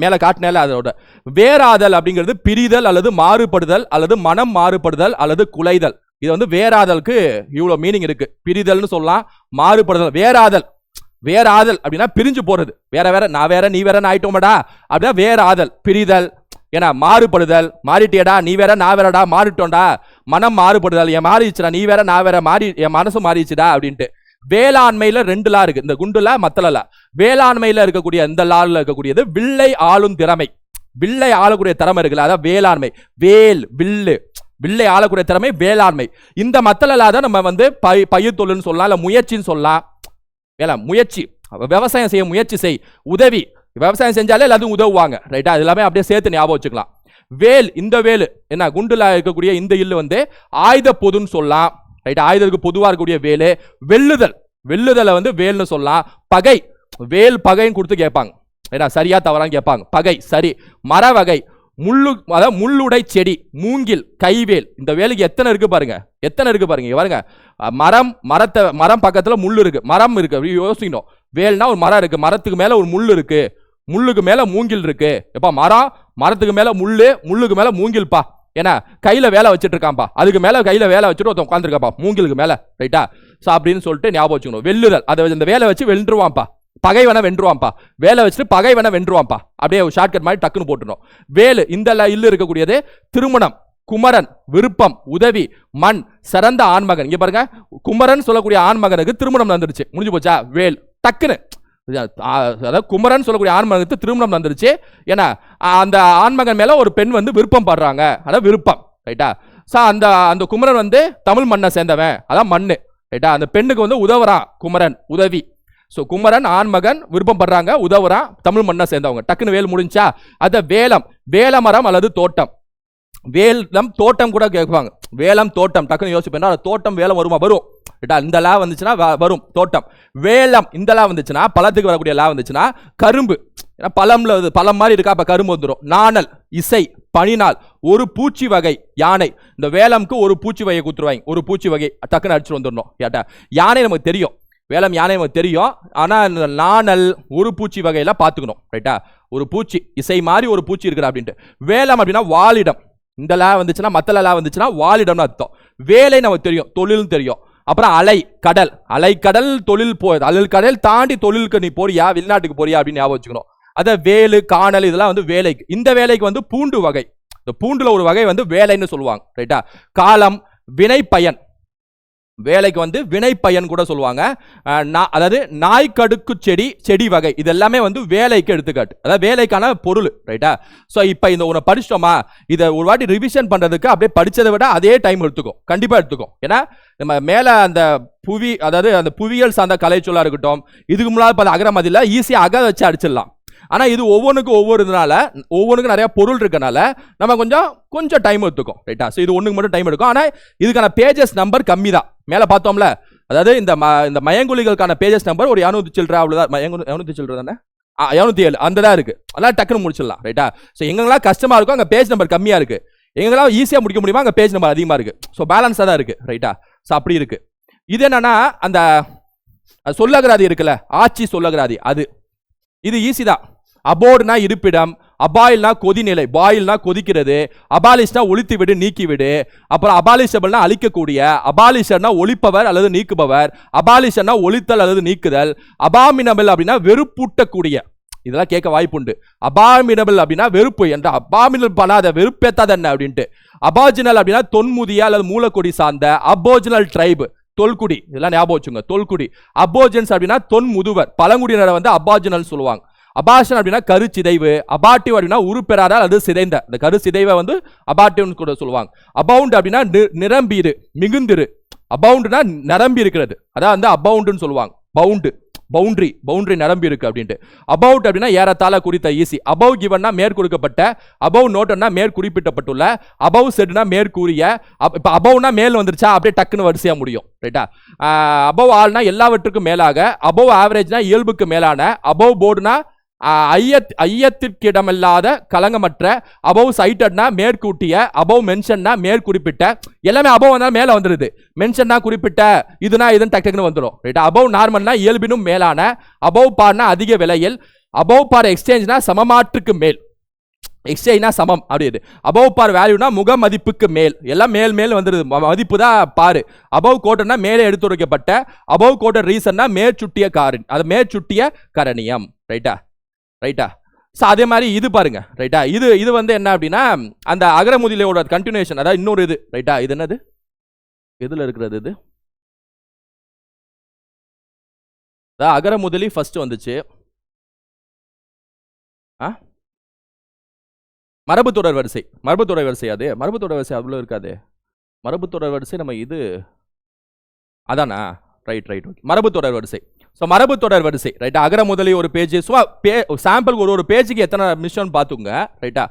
மேலே காட்டினால அதோட. வேறாதல் அப்படிங்கிறது பிரிதல் அல்லது மாறுபடுதல் அல்லது மனம் மாறுபடுதல் அல்லது குலைதல். இது வந்து வேறாதலுக்கு இவ்வளோ மீனிங் இருக்குது பிரிதல்னு சொல்லலாம் மாறுபடுதல். வேறாதல். வேறாதல் அப்படின்னா பிரிஞ்சு போகிறது வேற வேற நான் வேற நீ வேற ஆயிட்டோமடா. அப்படின்னா வேறாதல் பிரிதல். ஏன்னா மாறுபடுதல் மாறிட்டியடா நீ வேற நான் வேறடா மாறிட்டோம்டா. மனம் மாறுபடுதல். என் மாறிடுச்சுடா நீ வேற நான் வேற மாறி என் மனசு மாறிடுச்சுடா அப்படின்ட்டு. வேளாண்மையில ரெண்டு லா இருக்கு. இந்த குண்டுல மத்தலல வேளாண்மையில இருக்கக்கூடிய இந்த லால இருக்கக்கூடியது வில்லை ஆளும் திறமை. வில்லை ஆளக்கூடிய திறமை இருக்குல்ல அதான் வேளாண்மை. வேல் வில்லு. வில்லை ஆளக்கூடிய திறமை வேளாண்மை. இந்த மத்தல தான் நம்ம வந்து பை பயிர் தொழில்னு சொல்லலாம் இல்லை முயற்சின்னு சொல்லலாம். வேலை முயற்சி. விவசாயம் செய்ய முயற்சி செய். உதவி. விவசாயம் செஞ்சாலே எல்லாத்தையும் உதவுவாங்க. ரைட்டா? அது எல்லாமே அப்படியே சேர்த்து ஞாபகம் வச்சுக்கலாம். வேல் இந்த வேல் என்ன குண்டுல இருக்கக்கூடிய இந்த இல்லு வந்து ஆயுத பொதுன்னு சொல்லலாம். ரைட் ஆயுதத்துக்கு பொதுவாக இருக்கக்கூடிய வேலு வெல்லுதல். வெல்லுதலை வந்து வேல்னு சொல்லலாம் பகை. வேல் பகைன்னு கொடுத்து கேட்பாங்க. ஏன்னா சரியா தவறான்னு கேட்பாங்க. பகை சரி. மர வகை முள்ளு அதாவது முள்ளுடை செடி மூங்கில் கைவேல். இந்த வேலுக்கு எத்தனை இருக்கு பாருங்க. எத்தனை இருக்கு பாருங்க. பாருங்க. மரம் மரத்தை மரம் பக்கத்தில் முள் இருக்கு. மரம் இருக்கு. அப்படி யோசிக்கணும். வேல்னா ஒரு மரம் இருக்கு. மரத்துக்கு மேலே ஒரு முள் இருக்கு. முள்ளுக்கு மேலே மூங்கில் இருக்கு. எப்பா மரம் மரத்துக்கு மேலே முள்ளு முள்ளுக்கு மேலே மூங்கில்ப்பா. ஏன்னா கையில் வேலை வச்சுட்டு இருக்கான்ப்பா அதுக்கு மேலே கையில் வேலை வச்சுட்டு ஒருத்தன் உட்காந்துருக்காப்பா மூங்கிலுக்கு மேலே. ரைட்டா? ஸோ அப்படின்னு சொல்லிட்டு ஞாபகம் வச்சுக்கணும். வெல்லுதல். அதை இந்த வேலை வச்சு வென்றுவான்ப்பா பகைவனை வென்றுவான்ப்பா வேலை வச்சுட்டு பகைவனை வென்றுவான்ப்பா அப்படியே ஒரு ஷார்ட்கட் மாதிரி டக்குன்னு போட்டுடணும். வேலு இந்த ல- இல்லு இருக்கக்கூடியது திருமணம் குமரன் விருப்பம் உதவி மண் சிறந்த ஆண்மகன். இங்கே பாருங்க. குமரன் சொல்லக்கூடிய ஆண்மகனுக்கு திருமணம் நடந்துருச்சு. முடிஞ்சு போச்சா? வேல். டக்குன்னு. அதாவது குமரன் சொல்லக்கூடிய ஆண்மகனுக்கு திருமணம் நடந்துருச்சு. ஏன்னா அந்த ஆண்மகன் மேலே ஒரு பெண் வந்து விருப்பம் படுறாங்க. அதான் விருப்பம் ரைட்டா ஸோ அந்த அந்த குமரன் வந்து தமிழ் மண்ணை சேர்ந்தவன். அதான் மண் ரைட்டா அந்த பெண்ணுக்கு வந்து உதவுறான் குமரன் உதவி. ஸோ குமரன் ஆண்மகன் விருப்பம் படுறாங்க உதவுறான் தமிழ் மண்ணை சேர்ந்தவங்க. டக்குன்னு வேல் முடிஞ்சா அதை வேலம். வேலமரம் அல்லது தோட்டம். வேலம் தோட்டம் கூட கேட்பாங்க வேலம் தோட்டம் டக்குன்னு யோசிப்பேன் தோட்டம் வேலம் வருமா? வரும். ரைட்டா இந்த லா வந்துச்சுன்னா வரும். தோட்டம். வேலம் இந்த லா வந்துச்சுன்னா பழத்துக்கு வரக்கூடிய லா வந்துச்சுன்னா கரும்பு. ஏன்னா பழம்ல இது பழம் மாதிரி இருக்கா அப்போ கரும்பு வந்துடும் நாணல் இசை பனிநாள் ஒரு பூச்சி வகை யானை. இந்த வேலம்க்கு ஒரு பூச்சி வகையை கொடுத்துருவாங்க. ஒரு பூச்சி வகை டக்குன்னு அடிச்சுட்டு வந்துடணும் கேட்டா யானை நமக்கு தெரியும். வேலம் யானை நமக்கு தெரியும். ஆனால் இந்த நாணல் ஒரு பூச்சி வகையெல்லாம் பார்த்துக்கணும். ரைட்டா? ஒரு பூச்சி இசை மாதிரி ஒரு பூச்சி இருக்கிற அப்படின்ட்டு. வேலம் அப்படின்னா வாழிடம் இந்த லா வந்துச்சுன்னா மற்ற லா வந்துச்சுன்னா வாலிடம்னு அர்த்தம். வேலை நமக்கு தெரியும் தொழில்னு தெரியும். அப்புறம் அலை கடல். அலை கடல் தொழில் போகுது அலல் கடல் தாண்டி தொழிலுக்கு நீ போறியா வெளிநாட்டுக்கு போறியா அப்படின்னு ஞாபகம் வச்சுக்கணும். அதை வேலு காணல் இதெல்லாம் வந்து வேலைக்கு. இந்த வேலைக்கு வந்து பூண்டு வகை. இந்த பூண்டுல ஒரு வகை வந்து வேலைன்னு சொல்லுவாங்க ரைட்டா காலம் வினை பயன் வேலைக்கு வந்து வினை பயன் கூட சொல்லுவாங்க. நா- அதாவது நாய்க்கடுக்கு செடி செடி வகை. இது எல்லாமே வந்து வேலைக்கு எடுத்துக்காட்டு. அதாவது வேலைக்கான பொருள் ரைட்டா ஸோ இப்போ இந்த ஒன்று படிச்சிட்டோமா இதை ஒரு வாட்டி ரிவிஷன் பண்ணுறதுக்கு அப்படியே படித்ததை விட அதே டைம் எடுத்துக்கும் கண்டிப்பாக எடுத்துக்கும் ஏன்னா நம்ம மேலே அந்த புவி அதாவது அந்த புவியியல் சார்ந்த கலைச்சொல்லா இருக்கட்டும் இதுக்கு முன்னாடி பார்த்த அகரமதியில் ஈஸியாக அக வச்சு அடிச்சிடலாம். ஆனால் இது ஒவ்வொன்றுக்கும் ஒவ்வொரு இதனால ஒவ்வொன்றுக்கும் நிறையா பொருள் இருக்கனால நம்ம கொஞ்சம் கொஞ்சம் டைம் எடுத்துக்கும் ரைட்டா ஸோ இது ஒன்றுக்கு மட்டும் டைம் எடுக்கும். ஆனால் இதுக்கான பேஜஸ் நம்பர் கம்மி தான் மேலே பார்த்தோம்ல. அதாவது இந்த ம இந்த மயங்குலிகளுக்கான பேஜஸ் நம்பர் ஒரு இரநூத்தி சில்லற அவ்வளோதான் மயங்கு இரநூத்தி சில்லற தானே? இரநூத்தி ஏழு. அந்த தான் இருக்குது அதெல்லாம் டக்குன்னு முடிச்சிடலாம். ரைட்டா ஸோ எங்கெல்லாம் கஷ்டமாக இருக்கும் அங்கே பேஜ் நம்பர் கம்மியாக இருக்குது எங்கெல்லாம் ஈஸியாக முடிக்க முடியுமா அங்கே பேஜ் நம்பர் அதிகமாக இருக்குது ஸோ பேலன்ஸாக தான் இருக்குது ரைட்டா ஸோ அப்படி இருக்கு. இது என்னென்னா அந்த சொல்லகராதி இருக்குல்ல? ஆட்சி சொல்லகராதி. அது. இது ஈஸி தான். அபோர்டுனா இருப்பிடம் அபாயில்னா கொதிநிலை பாயில்னா கொதிக்கிறது அபாலிஷ்னா ஒழித்து விடு நீக்கி விடு அப்புறம் அபாலிஷபிள்னா அழிக்கக்கூடிய அபாலிஷர்னா ஒழிப்பவர் அல்லது நீக்குபவர் அபாலிஷர்னா ஒழித்தல் அல்லது நீக்குதல் அபாமினபிள் அப்படின்னா வெறுப்பூட்டக்கூடிய. இதெல்லாம் கேட்க வாய்ப்புண்டு. அபாமினபிள் அப்படின்னா வெறுப்பு என்ற அபாமினல் பண்ணாத வெறுப்பேத்தாத என்ன அப்படின்ட்டு. அபாஜினல் அப்படின்னா தொன்முதிய அல்லது மூலக்குடி சார்ந்த அபோஜினல் ட்ரைபு தொல்குடி. இதெல்லாம் ஞாபகம் வச்சுங்க தொல்குடி. அபோஜன்ஸ் அப்படின்னா தொன் முதுவர் பழங்குடியினரை வந்து அபாஜினல் சொல்லுவாங்க. அபாஷன் அப்படின்னா கரு சிதைவு அபாட்டிவ் அப்படின்னா உருப்பெறாதால் அது சிதைந்த. இந்த கரு சிதைவை வந்து அபாட்டிவ்னு கூட சொல்லுவாங்க. அபவுண்ட் அப்படின்னா நி- நிரம்பிரு மிகுந்திரு. அபவுண்ட்னா நிரம்பி இருக்கிறது அதான் வந்து அபவுண்டுன்னு சொல்லுவாங்க. பவுண்டு பவுண்ட்ரி பவுண்ட்ரி நிரம்பி இருக்கு அப்படின்ட்டு. அபவுட் அப்படின்னா ஏறத்தாழ குறித்த ஈஸி அபவ் கிவன்னா மேற்கொடுக்கப்பட்ட அபவ் நோட்டன்னா மேற்குறிப்பிட்டப்பட்டுள்ள அபவ் செட்னா மேற்கூறிய அப்- அபவ்னா மேல் வந்துருச்சா? அப்படியே டக்குன்னு வரிசையாக முடியும். ரைட்டா? அபவ் ஆள்னா எல்லாவற்றுக்கும் மேலாக அபவ் ஆவரேஜ்னா இயல்புக்கு மேலான அபவ் போர்டுனா ஐயத் ஐயத்திற்கிடமில்லாத கலங்கமற்ற அபவ் சைட்டட்னா மேற்கூட்டிய அபவ் மென்ஷன்னா மேற்குறிப்பிட்ட எல்லாமே அபவ் வந்தால் மேலே வந்துடுது மென்ஷன்னா குறிப்பிட்ட இதுனா இதுன்னு டக் டக்குன்னு வந்துடும் ரைட்டா அபவ் நார்மல்னா இயல்பினும் மேலான அபவ் பார்னா அதிக விலையில் அபவ் பார் எக்ஸ்சேஞ்ச்னா சமமாற்றுக்கு மேல். எக்ஸ்சேஞ்ச்னா சமம் அப்படிது அபவ் பார் வேல்யூனா முக மதிப்புக்கு மேல். எல்லாம் மேல் மேல் வந்துடுது மதிப்பு தான் பாரு. அபவ் கோட்டர்னா மேலே எடுத்துரைக்கப்பட்ட அபவ் கோட்டர் ரீசன்னா மேற்சுட்டிய காரணி அது மேற்சுட்டிய கரணியம். ரைட்டா ரைட்டா? ஸோ அதே மாதிரி இது பாருங்க ரைட்டா? இது இது வந்து என்ன அப்படின்னா அந்த அகரமுதிலையோட கண்டினியூஷன் அதாவது இன்னொரு இது ரைட்டா? இது என்னது? எதில் இருக்கிறது இது? அதான் அகரமுதலி ஃபர்ஸ்ட் வந்துச்சு. ஆ? மரபு தொடர் வரிசை. மரபுத்தொடர் வரிசை அது? மரபுத்தொடர் வரிசை அவ்வளோ இருக்காது. மரபுத்தொடர் வரிசை நம்ம இது அதானா? ரைட் ரைட் ஓகே மரபுத்தொடர் வரிசை. ஸோ மரபு தொடர் வரிசை ரைட்டா அகர முதலி ஒரு பேஜ் சும்மா பே சாம்பிள் ஒரு ஒரு பேஜுக்கு எத்தனை மிஷன் பார்த்துங்க ரைட்டா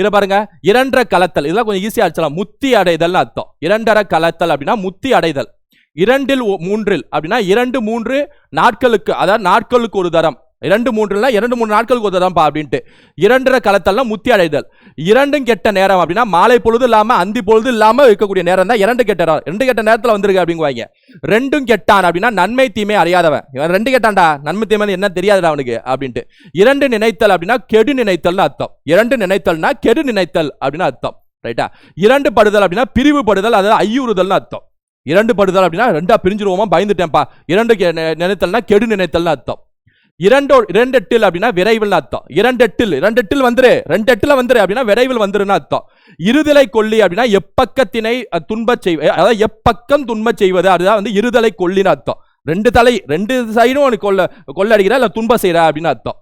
இதை பாருங்க இரண்டரை கலத்தல் இதெல்லாம் கொஞ்சம் ஈஸியாக அடிச்சலாம் முத்தி அடைதல்னு அர்த்தம். இரண்டரை கலத்தல் அப்படின்னா முத்தி அடைதல். இரண்டில் மூன்றில் அப்படின்னா இரண்டு மூன்று நாட்களுக்கு அதாவது நாட்களுக்கு ஒரு தரம். இரண்டு மூன்றுல இரண்டு மூணு நாட்களுக்கு ஒருதான்ப்பா அப்படின்ட்டு. இரண்டரை களத்தெல்லாம் முத்தி அடைதல். இரண்டும் கெட்ட நேரம் அப்படின்னா மாலை பொழுது இல்லாமல் அந்தி பொழுது இல்லாமல் இருக்கக்கூடிய நேரம் தான் இரண்டு கெட்ட நேரம். ரெண்டு கெட்ட நேரத்தில் வந்திருக்கு அப்படிங்குவாங்க. ரெண்டும் கெட்டான் அப்படின்னா நன்மை தீமை அறியாதவன். இவன் ரெண்டு கெட்டான்டா நன்மை தீமை என்ன தெரியாதுடா அவனுக்கு அப்படின்ட்டு. இரண்டு நினைத்தல் அப்படின்னா கெடு நினைத்தல்னு அர்த்தம். இரண்டு நினைத்தல்னா கெடு நினைத்தல் அப்படின்னு அர்த்தம். ரைட்டா? இரண்டு படுதல் அப்படின்னா பிரிவு படுதல் அதாவது ஐயுறுதல்னு அர்த்தம். இரண்டு படுதல் அப்படின்னா ரெண்டா பிரிஞ்சிருவோமா பயந்துட்டேன்ப்பா. இரண்டு நினைத்தல்னா கெடு நினைத்தல்னு அர்த்தம். இரண்டோ இரண்டு எட்டில் அப்படின்னா விரைவில் அர்த்தம். இரண்டு எட்டில் இரண்டு எட்டில் வந்துரு. ரெண்டு எட்டில் வந்துரு அப்படின்னா விரைவில் வந்துருன்னு அர்த்தம். இருதலை கொல்லி அப்படின்னா எப்பக்கத்தினை துன்பச் செய்வ அதாவது எப்பக்கம் துன்பச் செய்வது அதுதான் வந்து இருதலை கொல்லின்னு அர்த்தம். ரெண்டு தலை ரெண்டு சைடும் உனக்கு கொல்ல கொள்ளடிக்கிற இல்லை துன்ப செய்யற அப்படின்னு அர்த்தம்.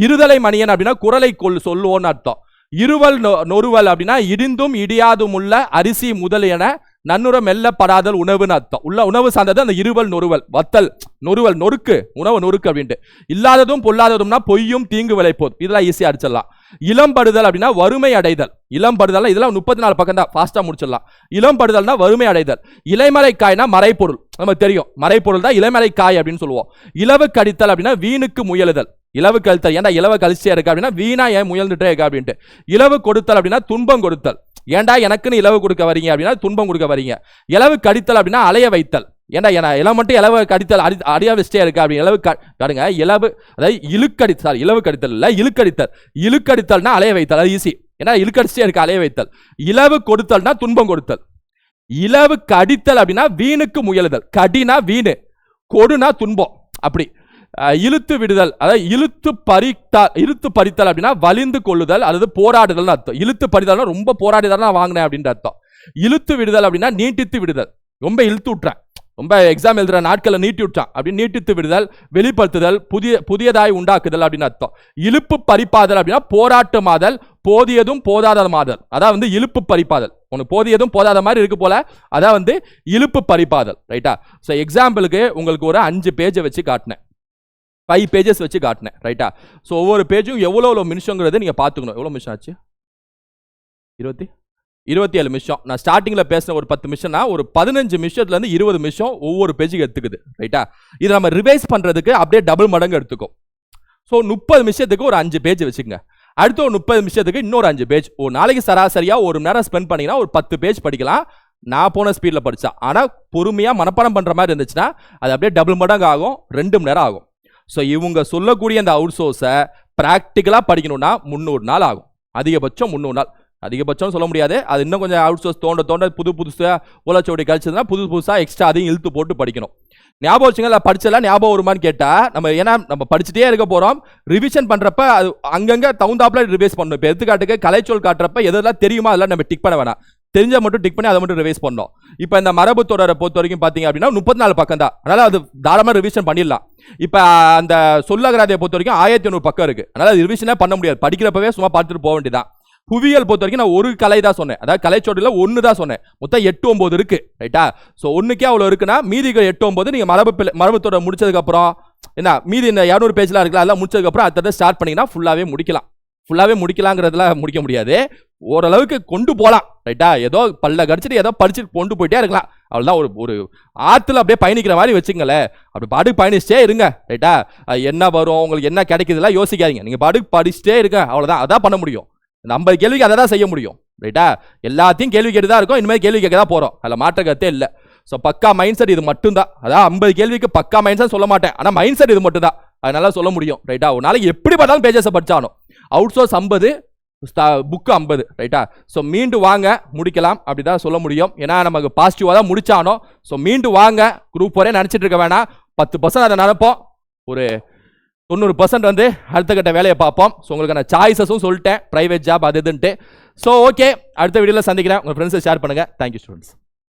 இருதலை மணியன் அப்படின்னா குரலை கொல் சொல்லுவோன்னு அர்த்தம். இருவல் நொ- நொறுவல் அப்படின்னா இடிந்தும் இடியாதும் உள்ள அரிசி முதலியன நன்னுற மெல்லப்படாதல் உணவுன்னு அர்த்தம். உள்ள உணவு சார்ந்தது அந்த இருவல் நொறுவல் வத்தல் நொறுவல் நொறுக்கு உணவு நொறுக்கு அப்படின்ட்டு. இல்லாததும் பொல்லாததும்னா பொய்யும் தீங்கு விளைப்போம் இதெல்லாம் ஈஸியாக அடிச்சிடலாம். இளம்படுதல் அப்படின்னா வறுமை அடைதல். இளம்படுதல் இதெல்லாம் முப்பத்தி நாலு பக்கம் தான். ஃபாஸ்ட்டாக முடிச்சிடலாம். இளம்படுதல்னா வறுமை அடைதல். இலைமலை காய்னா மறைப்பொருள் நமக்கு தெரியும். மறைப்பொருள் தான் இலைமலை காய் அப்படின்னு சொல்லுவோம். இலவு கடித்தல் அப்படின்னா வீணுக்கு முயலுதல். இலவு கழித்தல். ஏன்னா இலவு கழிச்சே இருக்கா அப்படின்னா வீணா ஏன் முயல்ந்துட்டே இருக்கா அப்படின்ட்டு. இலவு கொடுத்தல் அப்படின்னா துன்பம் கொடுத்தல். ஏன்டா எனக்குன்னு இலவு கொடுக்க வரீங்க அப்படின்னா துன்பம் கொடுக்க வரீங்க இலவு கடித்தல் அப்படின்னா அலைய வைத்தல். ஏன்டா என இலம் மட்டும் இலவு கடித்தல் அடி அடியா வச்சுட்டே இருக்கு அப்படி இலவு க- பாருங்க இலவு அதாவது இழுக்கடித்தல் சாரி இலவு கடித்தல் இல்லை இழுக்கடித்தல். இழுக்கடித்தல்னா அலைய வைத்தல் அது ஈஸி ஏன்னா இழுக்கடிச்சே இருக்கு அலைய வைத்தல். இலவு கொடுத்தல்னா துன்பம் கொடுத்தல். இலவு கடித்தல் அப்படின்னா வீணுக்கு முயலுதல். கடினா வீணு கொடுனா துன்பம். அப்படி. இழுத்து விடுதல். அதாவது இழுத்து பறித்தல் இழுத்து பறித்தல் அப்படின்னா வலிந்து கொள்ளுதல் அல்லது போராடுதல்னு அர்த்தம். இழுத்து பறித்தல்னா ரொம்ப போராடிதான் நான் வாங்கினேன் அப்படின்ற அர்த்தம். இழுத்து விடுதல் அப்படின்னா நீட்டித்து விடுதல். ரொம்ப இழுத்து விட்டுறேன். ரொம்ப எக்ஸாம் எழுதுற நாட்களை நீட்டி விட்டான் அப்படின்னு நீட்டித்து விடுதல் வெளிப்படுத்துதல் புதிய புதியதாய் உண்டாக்குதல் அப்படின்னு அர்த்தம். இழுப்பு பறிப்பாதல் அப்படின்னா போராட்டமாதல் போதியதும் போதாதமாதல் அதான் வந்து இழுப்பு பறிப்பாதல். உனக்கு போதியதும் போதாத மாதிரி இருக்கு போல அதான் வந்து இழுப்பு பறிப்பாதல். ரைட்டா ஸோ எக்ஸாம்பிளுக்கு உங்களுக்கு ஒரு அஞ்சு பேஜை வச்சு காட்டினேன். ஃபைவ் பேஜஸ் வச்சு காட்டினேன் ரைட்டா ஸோ ஒவ்வொரு பேஜும் எவ்வளோ எவ்வளோ நிமிஷங்கிறது நீங்கள் பார்த்துக்கணும். எவ்வளோ நிமிஷம் ஆச்சு? இருபத்தி? இருபத்தி ஏழு நிமிஷம் நான் ஸ்டார்டிங்கில் பேசின ஒரு பத்து நிமிஷம்னா ஒரு பதினஞ்சு நிமிஷத்துலேருந்து இருபது நிமிஷம் ஒவ்வொரு பேஜுக்கு எடுத்துக்குது ரைட்டா இதை நம்ம ரிவைஸ் பண்ணுறதுக்கு அப்படியே டபுள் மடங்கு எடுத்துக்கும். ஸோ முப்பது நிமிஷத்துக்கு ஒரு அஞ்சு பேஜ் வச்சுக்கங்க. அடுத்து ஒரு முப்பது நிமிஷத்துக்கு இன்னொரு அஞ்சு பேஜ் ஒரு நாளைக்கு சராசரியாக ஒரு மணி நேரம் ஸ்பெண்ட் பண்ணிங்கன்னா ஒரு பத்து பேஜ் படிக்கலாம். நான் போன ஸ்பீடில் படித்தேன் ஆனால் பொறுமையாக மனப்பாடம் பண்ணுற மாதிரி இருந்துச்சுன்னா அது அப்படியே டபுள் மடங்கு ஆகும் ரெண்டு மணி நேரம் ஆகும். ஸோ இவங்க சொல்லக்கூடிய அந்த அவுட் சோர்ஸை ப்ராக்டிக்கலாக படிக்கணும்னா முந்நூறு நாள் ஆகும். அதிகபட்சம் முந்நூறு நாள். அதிகபட்சம் சொல்ல முடியாது. அது இன்னும் கொஞ்சம் அவுட் சோர்ஸ் தோண்ட தோண்ட புது புதுசாக உலச்சோடி கழிச்சதுன்னா புது புதுசாக எக்ஸ்ட்ரா அதையும் இழுத்து போட்டு படிக்கணும். ஞாபகம் வச்சுங்க இல்லை ஞாபகம் வருமான்னு கேட்டால் நம்ம ஏன்னா நம்ம படிச்சுட்டே இருக்க போகிறோம் ரிவிஷன் பண்ணுறப்ப அது அங்கங்கே தகுந்தாப்பில் ரிவைஸ் பண்ணணும். இப்போ எடுத்துக்காட்டுக்கு கலைச்சொல் காட்டுறப்ப எதெல்லாம் தெரியுமா அதெல்லாம் நம்ம டிக் பண்ண வேணாம். தெரிஞ்சால் மட்டும் டிக் பண்ணி அதை மட்டும் ரிவைஸ் பண்ணோம். இப்போ இந்த மரபு தொடரை பொறுத்த வரைக்கும் பார்த்தீங்க அப்படின்னா முப்பத்தி நாலு பக்கம் தான் அதனால் அது தாராளமாக ரிவிஷன் பண்ணிடலாம். இப்போ அந்த சொல்லகராதியை பொறுத்த வரைக்கும் ஆயிரத்தி ஐநூறு பக்கம் இருக்குது அதனால் அது ரிவிஷனே பண்ண முடியாது. படிக்கிறப்பவே சும்மா பார்த்துட்டு போக வேண்டியதான் புவியியல் பொறுத்த வரைக்கும் நான் ஒரு கலை தான் சொன்னேன். அதாவது கலைச்சோட்டில் ஒன்று தான் சொன்னேன். மொத்தம் எட்டு ஒம்பது இருக்குது ரைட்டா ஸோ ஒன்றுக்கே அவ்வளோ இருக்குன்னா மீதிகள் எட்டு ஒம்பது நீங்கள் மரபு பிள்ளை மரபு தொடர் முடிச்சதுக்கப்புறம் என்ன? மீதி இந்த இரநூறு பேஜ்லாம் இருக்குல்ல அதெல்லாம் முடிச்சதுக்கப்புறம் அடுத்தது ஸ்டார்ட் பண்ணிங்கன்னா ஃபுல்லாகவே முடிக்கலாம். ஃபுல்லாகவே முடிக்கலாங்கிறதுல முடிக்க முடியாது. ஓரளவுக்கு கொண்டு போகலாம் ரைட்டா ஏதோ பல்ல கடிச்சிட்டு ஏதோ படிச்சுட்டு கொண்டு போயிட்டே இருக்கலாம். அவ்வளோதான் ஒரு ஒரு ஆற்றுல அப்படியே பயணிக்கிற மாதிரி வச்சுங்களேன் அப்படி பாட்டுக்கு பயணிச்சிட்டே இருங்க. ரைட்டா என்ன வரும்? உங்களுக்கு என்ன கிடைக்குதுலாம் யோசிக்காதீங்க. நீங்கள் பாட்டுக்கு படிச்சுட்டே இருங்க. அவ்வளோதான் அதான் பண்ண முடியும். நம்ம ஐம்பது கேள்விக்கு அதை தான் செய்ய முடியும். ரைட்டா எல்லாத்தையும் கேள்வி கேட்டு தான் இருக்கும். இனிமேல் கேள்வி கேட்க தான் போகிறோம் அதில் மாற்ற கருத்தே இல்லை. ஸோ பக்கா மைண்ட் செட் இது மட்டும்தான். அதான் ஐம்பது கேள்விக்கு பக்கா மைண்ட் செட் சொல்ல மாட்டேன். ஆனால் மைண்ட் செட் இது மட்டும்தான். அதனால சொல்ல முடியும். ரைட்டா ஒரு நாளைக்கு எப்படி பார்த்தாலும் பேஜஸை படித்தானோ அவுட் சோர்ஸ் ஐம்பது புக்கு ஐம்பது ரைட்டா ஸோ மீண்டு வாங்க முடிக்கலாம். அப்படி தான் சொல்ல முடியும். ஏன்னா நமக்கு பாசிட்டிவாக தான் முடித்தானோ ஸோ மீண்டு வாங்க. குரூப் ஒரே நினச்சிட்டு இருக்க வேணாம். பத்து பர்சன்ட் அதை நினைப்போம். ஒரு தொண்ணூறு பர்சன்ட் வந்து அடுத்த கட்ட வேலையை பார்ப்போம். ஸோ உங்களுக்கு நான் சாய்ஸஸும் சொல்லிட்டேன். ப்ரைவேட் ஜாப் அது இதுன்ட்டு. ஸோ ஓகே அடுத்த வீடியோவில் சந்திக்கிறேன். உங்கள் ஃப்ரெண்ட்ஸை ஷேர் பண்ணுங்கள் தேங்க்யூ ஸ்டூடெண்ட்ஸ்